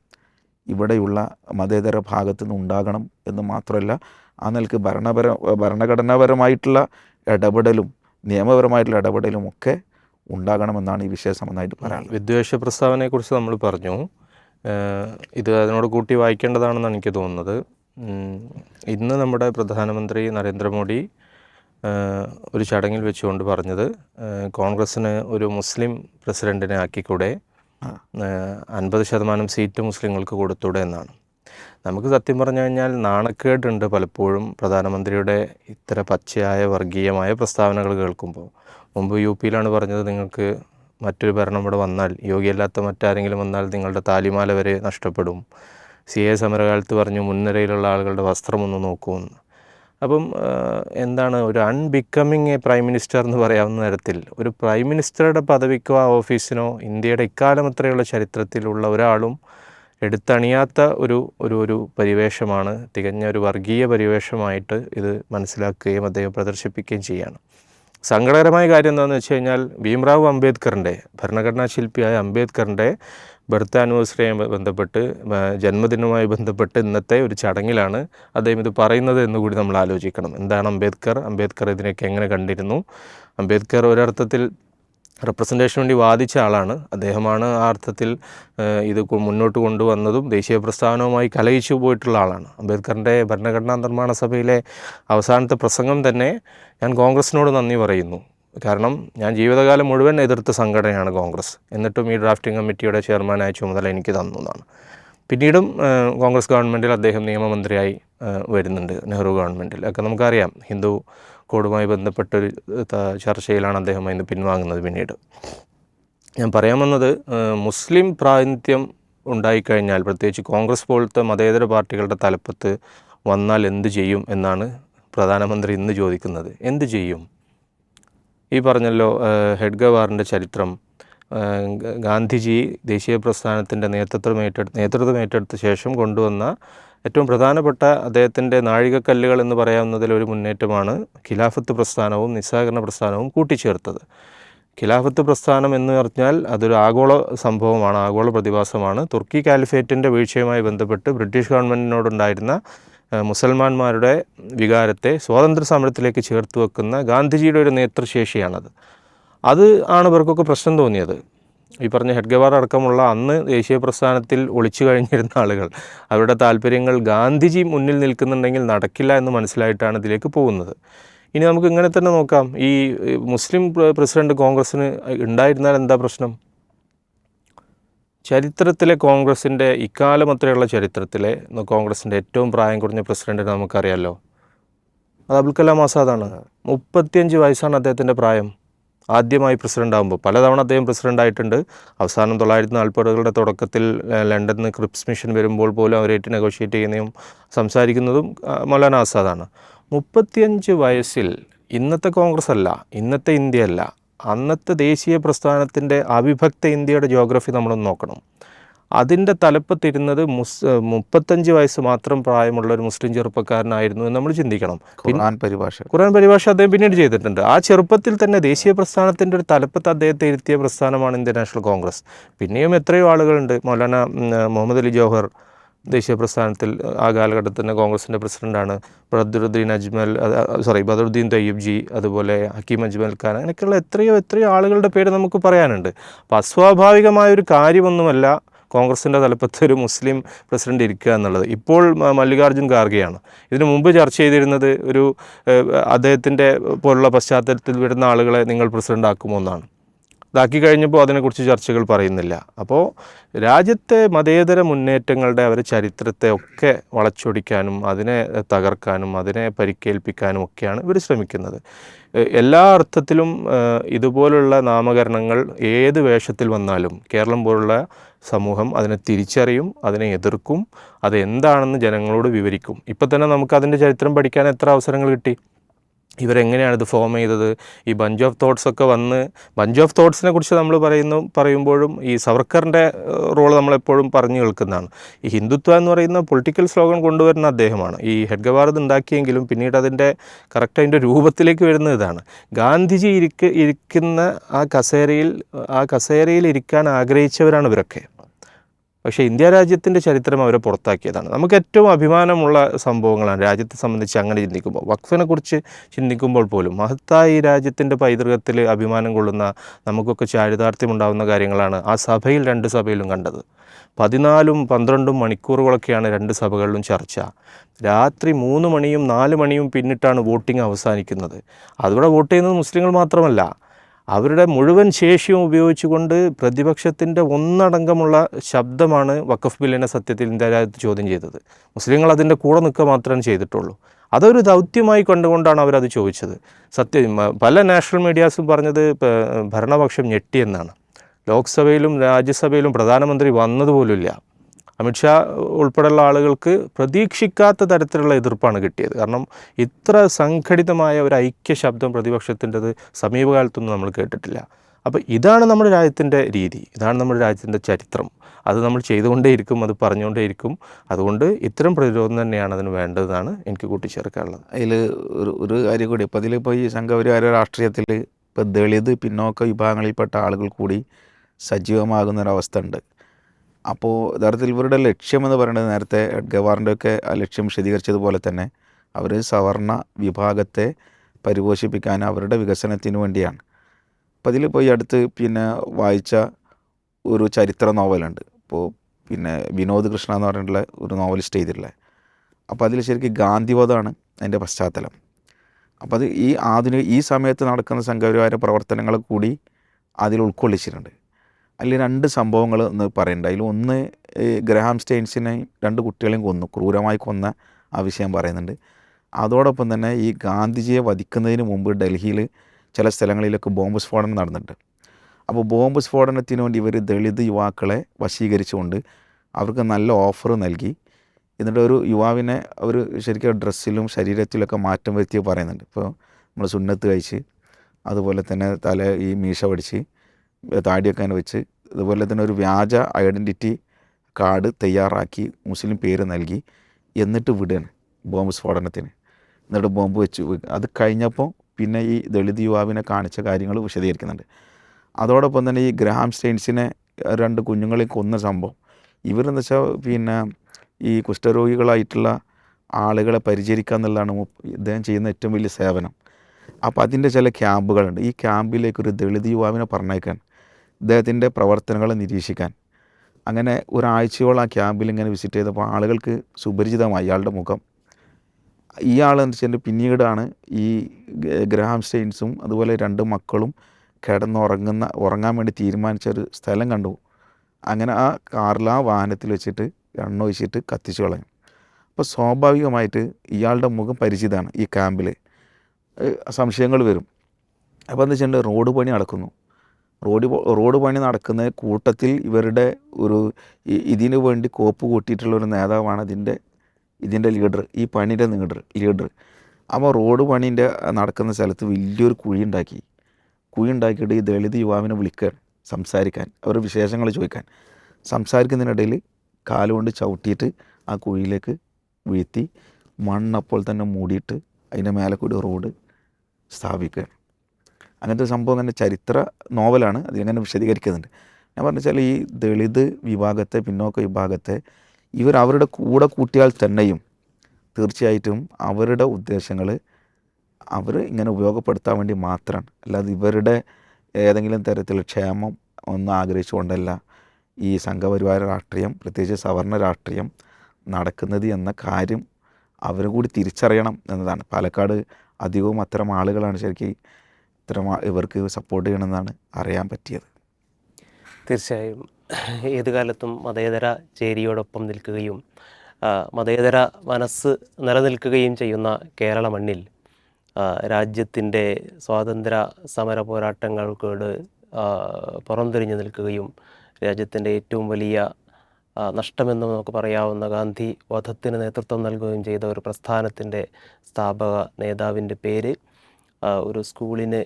ഇവിടെയുള്ള മതേതര ഭാഗത്തു നിന്ന് ഉണ്ടാകണം എന്ന് മാത്രമല്ല ആ നിലയ്ക്ക് ഭരണപര ഭരണഘടനാപരമായിട്ടുള്ള ഇടപെടലും നിയമപരമായിട്ടുള്ള ഇടപെടലും ഒക്കെ ഉണ്ടാകണമെന്നാണ് ഈ വിഷയം സംബന്ധമായിട്ട് പറയാനുള്ളത്. വിദ്വേഷ പ്രസ്താവനയെക്കുറിച്ച് നമ്മൾ പറഞ്ഞു. ഇത് അതിനോട് കൂട്ടി വായിക്കേണ്ടതാണെന്നാണ് എനിക്ക് തോന്നുന്നത്. ഇന്ന് നമ്മുടെ പ്രധാനമന്ത്രി നരേന്ദ്രമോദി ഒരു ചടങ്ങിൽ വെച്ചുകൊണ്ട് പറഞ്ഞത് കോൺഗ്രസ്സിന് ഒരു മുസ്ലിം പ്രസിഡന്റിനെ ആക്കിക്കൂടെ? അൻപത് ശതമാനം സീറ്റ് മുസ്ലിങ്ങൾക്ക് കൊടുത്തൂടെ എന്നാണ്. നമുക്ക് സത്യം പറഞ്ഞു കഴിഞ്ഞാൽ നാണക്കേടുണ്ട് പലപ്പോഴും പ്രധാനമന്ത്രിയുടെ ഇത്ര പച്ചയായ വർഗീയമായ പ്രസ്താവനകൾ കേൾക്കുമ്പോൾ. മുമ്പ് യു പിയിലാണ് പറഞ്ഞത് നിങ്ങൾക്ക് മറ്റൊരു ഭരണം ഇവിടെ വന്നാൽ യോഗ്യല്ലാത്ത മറ്റാരെങ്കിലും വന്നാൽ നിങ്ങളുടെ താലിമാല വരെ നഷ്ടപ്പെടും. സി എ സമരകാലത്ത് പറഞ്ഞു മുൻനിരയിലുള്ള ആളുകളുടെ വസ്ത്രം ഒന്ന് നോക്കുമെന്ന് അപ്പം എന്താണ് ഒരു അൺബിക്കമിങ് എ പ്രൈം മിനിസ്റ്റർ എന്ന് പറയാവുന്ന തരത്തിൽ ഒരു പ്രൈം മിനിസ്റ്ററുടെ പദവിക്കോ ആ ഓഫീസിനോ ഇന്ത്യയുടെ ഇക്കാലം അത്രയുള്ള ചരിത്രത്തിലുള്ള ഒരാളും എടുത്തണിയാത്ത ഒരു ഒരു ഒരു പരിവേഷമാണ് തികഞ്ഞ ഒരു വർഗീയ പരിവേഷമായിട്ട് ഇത് മനസ്സിലാക്കുകയും അദ്ദേഹം പ്രദർശിപ്പിക്കുകയും ചെയ്യാണ്. സങ്കടകരമായ കാര്യം എന്താണെന്ന് വെച്ച് കഴിഞ്ഞാൽ ഭീംറാവു അംബേദ്കറിന്റെ ഭരണഘടനാ ശില്പിയായ അംബേദ്കറിന്റെ ബർത്ത് ആനിവേഴ്സറിയുമായി ബന്ധപ്പെട്ട് ജന്മദിനവുമായി ബന്ധപ്പെട്ട് ഇന്നത്തെ ഒരു ചടങ്ങിലാണ് അദ്ദേഹം ഇത് പറയുന്നത് എന്ന് കൂടി നമ്മൾ ആലോചിക്കണം. എന്താണ് അംബേദ്കർ? അംബേദ്കർ ഇതിനൊക്കെ എങ്ങനെ കണ്ടിരുന്നു? അംബേദ്കർ ഒരർത്ഥത്തിൽ റെപ്രസെന്റേഷന് വേണ്ടി വാദിച്ച ആളാണ്. അദ്ദേഹമാണ് ആ അർത്ഥത്തിൽ ഇത് മുന്നോട്ട് കൊണ്ടുവന്നതും ദേശീയ പ്രസ്ഥാനവുമായി കലയിച്ചു പോയിട്ടുള്ള ആളാണ്. അംബേദ്കറിന്റെ ഭരണഘടനാ നിർമ്മാണ സഭയിലെ അവസാനത്തെ പ്രസംഗം തന്നെ ഞാൻ കോൺഗ്രസിനോട് നന്ദി പറയുന്നു. കാരണം ഞാൻ ജീവിതകാലം മുഴുവൻ എതിർത്ത സംഘടനയാണ് കോൺഗ്രസ്. എന്നിട്ടും ഈ ഡ്രാഫ്റ്റിംഗ് കമ്മിറ്റിയുടെ ചെയർമാനായ ചുമതല എനിക്ക് തന്നു എന്നാണ്. പിന്നീടും കോൺഗ്രസ് ഗവൺമെന്റിൽ അദ്ദേഹം നിയമമന്ത്രിയായി വരുന്നുണ്ട് നെഹ്റു ഗവൺമെന്റിൽ ഒക്കെ നമുക്കറിയാം ഹിന്ദു കോഡുമായി ബന്ധപ്പെട്ടൊരു ചർച്ചയിലാണ് അദ്ദേഹം അതിന് പിൻവാങ്ങുന്നത് പിന്നീട്. ഞാൻ പറയാൻ വന്നത് മുസ്ലിം പ്രാതിനിധ്യം ഉണ്ടായിക്കഴിഞ്ഞാൽ പ്രത്യേകിച്ച് കോൺഗ്രസ് പോലത്തെ മതേതര പാർട്ടികളുടെ തലപ്പത്ത് വന്നാൽ എന്ത് ചെയ്യും എന്നാണ് പ്രധാനമന്ത്രി ഇന്ന് ചോദിക്കുന്നത്. എന്ത് ചെയ്യും? ഈ പറഞ്ഞല്ലോ ഹെഡ്ഗവാറിന്റെ ചരിത്രം ഗാന്ധിജി ദേശീയ പ്രസ്ഥാനത്തിന്റെ നേതൃത്വം ഏറ്റെടുത്ത് നേതൃത്വം ഏറ്റെടുത്ത ശേഷം കൊണ്ടുവന്ന ഏറ്റവും പ്രധാനപ്പെട്ട അദ്ദേഹത്തിന്റെ നാഴികക്കല്ലുകൾ എന്ന് പറയാവുന്നതിൽ ഒരു മുന്നേറ്റമാണ് ഖിലാഫത്ത് പ്രസ്ഥാനവും നിസ്സഹകരണ പ്രസ്ഥാനവും കൂട്ടിച്ചേർത്തത്. ഖിലാഫത്ത് പ്രസ്ഥാനം എന്ന് പറഞ്ഞാൽ അതൊരു ആഗോള സംഭവമാണ് ആഗോള പ്രതിഭാസമാണ്. തുർക്കി കാലിഫേറ്റിന്റെ വീഴ്ചയുമായി ബന്ധപ്പെട്ട് ബ്രിട്ടീഷ് ഗവൺമെന്റിനോടുണ്ടായിരുന്ന മുസൽമാന്മാരുടെ വികാരത്തെ സ്വാതന്ത്ര്യ സമരത്തിലേക്ക് ചേർത്ത് വെക്കുന്ന ഗാന്ധിജിയുടെ ഒരു നേതൃശേഷിയാണത്. അത് ആണ് ഇവർക്കൊക്കെ പ്രശ്നം തോന്നിയത്. ഈ പറഞ്ഞ ഹെഡ്ഗവാർ അടക്കമുള്ള അന്ന് ദേശീയ പ്രസ്ഥാനത്തിൽ ഒളിച്ചു കഴിഞ്ഞിരുന്ന ആളുകൾ. അവരുടെ താല്പര്യങ്ങൾ ഗാന്ധിജി മുന്നിൽ നിൽക്കുന്നുണ്ടെങ്കിൽ നടക്കില്ല എന്ന് മനസ്സിലായിട്ടാണ് ഇതിലേക്ക് പോകുന്നത്. ഇനി നമുക്ക് ഇങ്ങനെ തന്നെ നോക്കാം. ഈ മുസ്ലിം പ്രസിഡന്റ് കോൺഗ്രസ്സിന് ഉണ്ടായിരുന്നാൽ എന്താ പ്രശ്നം? ചരിത്രത്തിലെ കോൺഗ്രസിന്റെ ഇക്കാലം അത്രയുള്ള ചരിത്രത്തിലെ കോൺഗ്രസിന്റെ ഏറ്റവും പ്രായം കുറഞ്ഞ പ്രസിഡന്റ് നമുക്കറിയാമല്ലോ അത് അബുൽ കലാം ആസാദാണ്. മുപ്പത്തിയഞ്ച് വയസ്സാണ് അദ്ദേഹത്തിന്റെ പ്രായം. ആദ്യമായി പ്രസിഡന്റ് ആകുമ്പോൾ പലതവണ അദ്ദേഹം പ്രസിഡന്റ് ആയിട്ടുണ്ട് അവസാനം തൊള്ളായിരത്തി നാൽപ്പതുകളുടെ തുടക്കത്തിൽ ലണ്ടനിൽ നിന്ന് ക്രിപ്സ് മിഷൻ വരുമ്പോൾ പോലും അവരായിട്ട് നെഗോഷിയേറ്റ് ചെയ്യുന്നതും സംസാരിക്കുന്നതും മൗലാന ആസാദാണ്. മുപ്പത്തിയഞ്ച് വയസ്സിൽ ഇന്നത്തെ കോൺഗ്രസ് അല്ല ഇന്നത്തെ ഇന്ത്യ അല്ല അന്നത്തെ ദേശീയ പ്രസ്ഥാനത്തിന്റെ അവിഭക്ത ഇന്ത്യയുടെ ജോഗ്രഫി നമ്മളൊന്ന് നോക്കണം. അതിന്റെ തലപ്പത്തിരുന്നത് മുസ് മുപ്പത്തഞ്ച് വയസ്സ് മാത്രം പ്രായമുള്ള ഒരു മുസ്ലിം ചെറുപ്പക്കാരനായിരുന്നു എന്ന് നമ്മൾ ചിന്തിക്കണം. ഖുർആൻ പരിഭാഷ. ഖുർആൻ പരിഭാഷ അദ്ദേഹം പിന്നീട് ചെയ്തിട്ടുണ്ട്. ആ ചെറുപ്പത്തിൽ തന്നെ ദേശീയ പ്രസ്ഥാനത്തിന്റെ ഒരു തലപ്പത്ത് അദ്ദേഹത്തെ ഇരുത്തിയ പ്രസ്ഥാനമാണ് ഇന്ത്യൻ നാഷണൽ കോൺഗ്രസ്. പിന്നെയും എത്രയോ ആളുകളുണ്ട്. മൗലാന മുഹമ്മദ് അലി ജോഹർ ദേശീയ പ്രസ്ഥാനത്തിൽ ആ കാലഘട്ടത്തിൽ തന്നെ കോൺഗ്രസിന്റെ പ്രസിഡന്റാണ് ബദറുദ്ദീൻ അജ്മൽ സോറി ബദറുദ്ദീൻ തയ്യബ് ജി അതുപോലെ ഹക്കീം അജ്മൽ ഖാൻ അങ്ങനെയൊക്കെയുള്ള എത്രയോ എത്രയോ ആളുകളുടെ പേര് നമുക്ക് പറയാനുണ്ട്. അപ്പോൾ അസ്വാഭാവികമായ ഒരു കാര്യമൊന്നുമല്ല. കോൺഗ്രസിന്റെ തലപ്പത്ത് ഒരു മുസ്ലിം പ്രസിഡന്റ് ഇരിക്കുക എന്നുള്ളത്. ഇപ്പോൾ മല്ലികാർജുൻ ഖാർഗെയാണ്. ഇതിനു മുമ്പ് ചർച്ച ചെയ്തിരുന്നത് ഒരു അദ്ദേഹത്തിന്റെ പോലുള്ള പശ്ചാത്തലത്തിൽ വരുന്ന ആളുകളെ നിങ്ങൾ പ്രസിഡന്റ് ആക്കുമോ എന്നാണ്. ഇതാക്കി കഴിഞ്ഞപ്പോൾ അതിനെക്കുറിച്ച് ചർച്ചകൾ പറയുന്നില്ല. അപ്പോൾ രാജ്യത്തെ മതേതര മുന്നേറ്റങ്ങളുടെ അവരുടെ ചരിത്രത്തെ ഒക്കെ വളച്ചൊടിക്കാനും അതിനെ തകർക്കാനും അതിനെ പരിക്കേൽപ്പിക്കാനും ഒക്കെയാണ് ഇവർ ശ്രമിക്കുന്നത്. എല്ലാ അർത്ഥത്തിലും ഇതുപോലുള്ള നാമകരണങ്ങൾ ഏത് വേഷത്തിൽ വന്നാലും കേരളം പോലുള്ള സമൂഹം അതിനെ തിരിച്ചറിയും അതിനെ എതിർക്കും അത് എന്താണെന്ന് ജനങ്ങളോട് വിവരിക്കും. ഇപ്പം തന്നെ നമുക്ക് അതിന്റെ ചരിത്രം പഠിക്കാൻ എത്ര അവസരങ്ങൾ കിട്ടി? ഇവരെങ്ങനെയാണ് ഇത് ഫോം ചെയ്തത്? ഈ ബഞ്ച് ഓഫ് തോട്ട്സ് ഒക്കെ വന്ന് ബഞ്ച് ഓഫ് തോട്ട്സിനെ കുറിച്ച് നമ്മൾ പറയുന്നു പറയുമ്പോഴും ഈ സവർക്കറിന്റെ റോൾ നമ്മളെപ്പോഴും പറഞ്ഞു കേൾക്കുന്നതാണ്. ഈ ഹിന്ദുത്വ എന്ന് പറയുന്ന പൊളിറ്റിക്കൽ സ്ലോഗൻ കൊണ്ടുവരുന്ന അദ്ദേഹമാണ്. ഈ ഹെഡ്ഗവാർഡ് ഉണ്ടാക്കിയെങ്കിലും പിന്നീട് അതിന്റെ കറക്റ്റ് അതിന്റെ രൂപത്തിലേക്ക് വരുന്ന ഇതാണ്. ഗാന്ധിജി ഇരിക്ക ഇരിക്കുന്ന ആ കസേരയിൽ ആ കസേരയിൽ ഇരിക്കാൻ ആഗ്രഹിച്ചവരാണ് ഇവരൊക്കെ. പക്ഷേ ഇന്ത്യ രാജ്യത്തിന്റെ ചരിത്രം അവരെ പുറത്താക്കിയതാണ്. നമുക്ക് ഏറ്റവും അഭിമാനമുള്ള സംഭവങ്ങളാണ് രാജ്യത്തെ സംബന്ധിച്ച് അങ്ങനെ ചിന്തിക്കുമ്പോൾ. വഖഫിനെക്കുറിച്ച് ചിന്തിക്കുമ്പോൾ പോലും മഹത്തായ ഈ രാജ്യത്തിന്റെ പൈതൃകത്തിൽ അഭിമാനം കൊള്ളുന്ന നമുക്കൊക്കെ ചാരിതാർത്ഥ്യമുണ്ടാകുന്ന കാര്യങ്ങളാണ് ആ സഭയിൽ രണ്ട് സഭയിലും കണ്ടത്. പതിനാലും പന്ത്രണ്ടും മണിക്കൂറുകളൊക്കെയാണ് രണ്ട് സഭകളിലും ചർച്ച. രാത്രി മൂന്ന് മണിയും നാല് മണിയും പിന്നിട്ടാണ് വോട്ടിംഗ് അവസാനിക്കുന്നത്. അതിവിടെ വോട്ട് ചെയ്യുന്നത് മുസ്ലിങ്ങൾ മാത്രമല്ല. അവരുടെ മുഴുവൻ ശേഷിയും ഉപയോഗിച്ചുകൊണ്ട് പ്രതിപക്ഷത്തിന്റെ ഒന്നടങ്കമുള്ള ശബ്ദമാണ് വഖഫ് ബില്ലിനെ സത്യത്തിൽ ഇന്ത്യ രാജ്യത്ത് ചോദ്യം ചെയ്തത്. മുസ്ലിങ്ങൾ അതിന്റെ കൂടെ നിൽക്കുക മാത്രമേ ചെയ്തിട്ടുള്ളൂ. അതൊരു ദൗത്യമായി കണ്ടുകൊണ്ടാണ് അവരത് ചോദിച്ചത്. സത്യം പല നാഷണൽ മീഡിയാസും പറഞ്ഞത് ഭരണപക്ഷം ഞെട്ടിയെന്നാണ്. ലോക്സഭയിലും രാജ്യസഭയിലും പ്രധാനമന്ത്രി വന്നതുപോലുമില്ല. അമിത്ഷാ ഉൾപ്പെടെയുള്ള ആളുകൾക്ക് പ്രതീക്ഷിക്കാത്ത തരത്തിലുള്ള എതിർപ്പാണ് കിട്ടിയത്. കാരണം ഇത്ര സംഘടിതമായ ഒരു ഐക്യ ശബ്ദം പ്രതിപക്ഷത്തിന്റെത് സമീപകാലത്തൊന്നും നമ്മൾ കേട്ടിട്ടില്ല. അപ്പോൾ ഇതാണ് നമ്മുടെ രാജ്യത്തിന്റെ രീതി. ഇതാണ് നമ്മുടെ രാജ്യത്തിന്റെ ചരിത്രം. അത് നമ്മൾ ചെയ്തുകൊണ്ടേയിരിക്കും അത് പറഞ്ഞുകൊണ്ടേയിരിക്കും. അതുകൊണ്ട് ഇത്തരം പ്രതിരോധം തന്നെയാണ് അതിന് വേണ്ടതെന്നാണ് എനിക്ക് കൂട്ടിച്ചേർക്കാനുള്ളത്. അതിൽ ഒരു ഒരു കാര്യം കൂടി. ഇപ്പോൾ അതിലിപ്പോൾ ഈ സംഘപരിവാര രാഷ്ട്രീയത്തിൽ ഇപ്പോൾ ദളിത് പിന്നോക്ക വിഭാഗങ്ങളിൽപ്പെട്ട ആളുകൾ കൂടി സജീവമാകുന്നൊരവസ്ഥ ഉണ്ട്. അപ്പോൾ യഥാർത്ഥത്തിൽ ഇവരുടെ ലക്ഷ്യം എന്ന് പറയുന്നത് നേരത്തെ ഗവാറിന്റെ ഒക്കെ ആ ലക്ഷ്യം വിശദീകരിച്ചതുപോലെ തന്നെ അവർ സവർണ വിഭാഗത്തെ പരിപോഷിപ്പിക്കാൻ അവരുടെ വികസനത്തിന് വേണ്ടിയാണ്. അപ്പോൾ അതിൽ ഈ അടുത്ത് പിന്നെ വായിച്ച ഒരു ചരിത്ര നോവലുണ്ട്. ഇപ്പോൾ പിന്നെ വിനോദ് കൃഷ്ണ എന്ന് പറഞ്ഞിട്ടുള്ള ഒരു നോവലിസ്റ്റ് ചെയ്തിട്ടുള്ളത് അപ്പോൾ അതിൽ ശരിക്കും ഗാന്ധിവധമാണ് അതിന്റെ പശ്ചാത്തലം. അപ്പോൾ അത് ഈ ആധുനിക ഈ സമയത്ത് നടക്കുന്ന സംഘപരിവാര പ്രവർത്തനങ്ങൾ കൂടി അതിൽ ഉൾക്കൊള്ളിച്ചിട്ടുണ്ട്. അതിൽ രണ്ട് സംഭവങ്ങൾ എന്ന് പറയുന്നുണ്ട് അതിൽ ഒന്ന് ഗ്രഹാം സ്റ്റെയിൻസിനെ രണ്ട് കുട്ടികളെയും കൊന്നു ക്രൂരമായി കൊന്ന ആ വിഷയം പറയുന്നുണ്ട്. അതോടൊപ്പം തന്നെ ഈ ഗാന്ധിജിയെ വധിക്കുന്നതിന് മുമ്പ് ഡൽഹിയിൽ ചില സ്ഥലങ്ങളിലൊക്കെ ബോംബ് സ്ഫോടനം നടന്നിട്ടുണ്ട്. അപ്പോൾ ബോംബ് സ്ഫോടനത്തിന് വേണ്ടി ഇവർ ദളിത് യുവാക്കളെ വശീകരിച്ചുകൊണ്ട് അവർക്ക് നല്ല ഓഫർ നൽകി. എന്നിട്ട് ഒരു യുവാവിനെ അവർ ശരിക്കും ഡ്രസ്സിലും ശരീരത്തിലൊക്കെ മാറ്റം വരുത്തി പറയുന്നുണ്ട്. ഇപ്പോൾ നമ്മൾ സുന്നത്ത് കഴിച്ച് അതുപോലെ തന്നെ തല ഈ മീശ പഠിച്ച് താടിയൊക്കെ അങ്ങനെ വെച്ച് അതുപോലെ തന്നെ ഒരു വ്യാജ ഐഡന്റിറ്റി കാർഡ് തയ്യാറാക്കി മുസ്ലിം പേര് നൽകി എന്നിട്ട് വിടുകയാണ് ബോംബ് സ്ഫോടനത്തിന്. എന്നിട്ട് ബോംബ് വെച്ച് അത് കഴിഞ്ഞപ്പോൾ പിന്നെ ഈ ദളിത് യുവാവിനെ കാണിച്ച കാര്യങ്ങൾ വിശദീകരിക്കുന്നുണ്ട്. അതോടൊപ്പം തന്നെ ഈ ഗ്രഹാം സ്റ്റെയിൻസിനെ രണ്ട് കുഞ്ഞുങ്ങളെ കൊന്ന സംഭവം. ഇവരെന്ന് വെച്ചാൽ പിന്നെ ഈ കുഷ്ഠരോഗികളായിട്ടുള്ള ആളുകളെ പരിചരിക്കുക എന്നുള്ളതാണ് ഇദ്ദേഹം ചെയ്യുന്ന ഏറ്റവും വലിയ സേവനം. അപ്പോൾ അതിന്റെ ചില ക്യാമ്പുകളുണ്ട്. ഈ ക്യാമ്പിലേക്ക് ഒരു ദളിത് യുവാവിനെ പറഞ്ഞേക്കാൻ ഇദ്ദേഹത്തിന്റെ പ്രവർത്തനങ്ങൾ നിരീക്ഷിക്കാൻ. അങ്ങനെ ഒരാഴ്ചയോളം ആ ക്യാമ്പിൽ ഇങ്ങനെ വിസിറ്റ് ചെയ്തപ്പോൾ ആളുകൾക്ക് സുപരിചിതമായി ഇയാളുടെ മുഖം. ഇയാൾ എന്ന് വെച്ചാൽ പിന്നീടാണ് ഈ ഗ്രഹാം സ്റ്റെയിൻസും അതുപോലെ രണ്ട് മക്കളും കിടന്നുറങ്ങുന്ന ഉറങ്ങാൻ വേണ്ടി തീരുമാനിച്ച ഒരു സ്ഥലം കണ്ടു. അങ്ങനെ ആ കാറിൽ ആ വാഹനത്തിൽ വെച്ചിട്ട് എണ്ണ ഒഴിച്ചിട്ട് കത്തിച്ചു കളയും അപ്പോൾ സ്വാഭാവികമായിട്ട് ഇയാളുടെ മുഖം പരിചിതമാണ് ഈ ക്യാമ്പിൽ. സംശയങ്ങൾ വരും. അപ്പോൾ എന്താ വെച്ചിട്ടുണ്ടെങ്കിൽ റോഡ് പണി നടക്കുന്നു. റോഡ് റോഡ് പണി നടക്കുന്ന കൂട്ടത്തിൽ ഇവരുടെ ഒരു ഇതിനു വേണ്ടി കോപ്പ് കൂട്ടിയിട്ടുള്ള ഒരു നേതാവാണ് ഇതിന്റെ ഇതിന്റെ ലീഡർ ഈ പണിയുടെ ലീഡർ ലീഡർ. അപ്പോൾ റോഡ് പണിന്റെ നടക്കുന്ന സ്ഥലത്ത് വലിയൊരു കുഴി ഉണ്ടാക്കി. കുഴി ഉണ്ടാക്കിയിട്ട് ഈ ദളിത് യുവാവിനെ വിളിക്കുകയാണ് സംസാരിക്കാൻ അവർ വിശേഷങ്ങൾ ചോദിക്കാൻ. സംസാരിക്കുന്നതിനിടയിൽ കാലുകൊണ്ട് ചവിട്ടിയിട്ട് ആ കുഴിയിലേക്ക് വീഴ്ത്തി മണ്ണപ്പോൾ തന്നെ മൂടിയിട്ട് അതിന്റെ മേലെ കൂടി റോഡ് സ്ഥാപിക്കുകയാണ്. അങ്ങനത്തെ ഒരു സംഭവം തന്നെ ചരിത്ര നോവലാണ് അതിലങ്ങനെ വിശദീകരിക്കുന്നുണ്ട്. ഞാൻ പറഞ്ഞു വെച്ചാൽ ഈ ദളിത് വിഭാഗത്തെ പിന്നോക്ക വിഭാഗത്തെ ഇവർ അവരുടെ കൂടെ കൂട്ടിയാൽ തന്നെയും തീർച്ചയായിട്ടും അവരുടെ ഉദ്ദേശങ്ങൾ അവർ ഇങ്ങനെ ഉപയോഗപ്പെടുത്താൻ വേണ്ടി മാത്രമാണ്. അല്ലാതെ ഇവരുടെ ഏതെങ്കിലും തരത്തിൽ ക്ഷേമം ഒന്നും ആഗ്രഹിച്ചുകൊണ്ടല്ല ഈ സംഘപരിവാര രാഷ്ട്രീയം പ്രത്യേകിച്ച് സവർണ രാഷ്ട്രീയം നടക്കുന്നത് എന്ന കാര്യം അവരും കൂടി തിരിച്ചറിയണം എന്നതാണ്. പാലക്കാട് അധികവും അത്തരം ആളുകളാണ് ശരിക്കും ഇത്തരം ഇവർക്ക് സപ്പോർട്ട് ചെയ്യണമെന്നാണ് അറിയാൻ പറ്റിയത്. തീർച്ചയായും. ഏത് കാലത്തും മതേതര ചേരിയോടൊപ്പം നിൽക്കുകയും മതേതര മനസ്സ് നിലനിൽക്കുകയും ചെയ്യുന്ന കേരള മണ്ണിൽ രാജ്യത്തിന്റെ സ്വാതന്ത്ര്യ സമര പോരാട്ടങ്ങൾക്കോട് പുറംതിരിഞ്ഞു നിൽക്കുകയും രാജ്യത്തിന്റെ ഏറ്റവും വലിയ നഷ്ടമെന്ന് നമുക്ക് പറയാവുന്ന ഗാന്ധി വധത്തിന് നേതൃത്വം നൽകുകയും ചെയ്ത ഒരു പ്രസ്ഥാനത്തിന്റെ സ്ഥാപക നേതാവിന്റെ പേര് ഒരു സ്കൂളിന്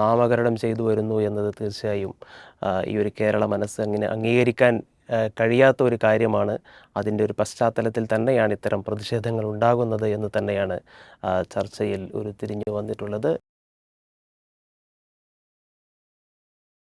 നാമകരണം ചെയ്തു വരുന്നു എന്നത് തീർച്ചയായും ഈ ഒരു കേരള മനസ്സ് അങ്ങനെ അംഗീകരിക്കാൻ കഴിയാത്ത ഒരു കാര്യമാണ്. അതിന്റെ ഒരു പശ്ചാത്തലത്തിൽ തന്നെയാണ് ഇത്തരം പ്രതിഷേധങ്ങൾ ഉണ്ടാകുന്നത് എന്ന് തന്നെയാണ് ചർച്ചയിൽ ഉരുത്തിരിഞ്ഞു വന്നിട്ടുള്ളത്.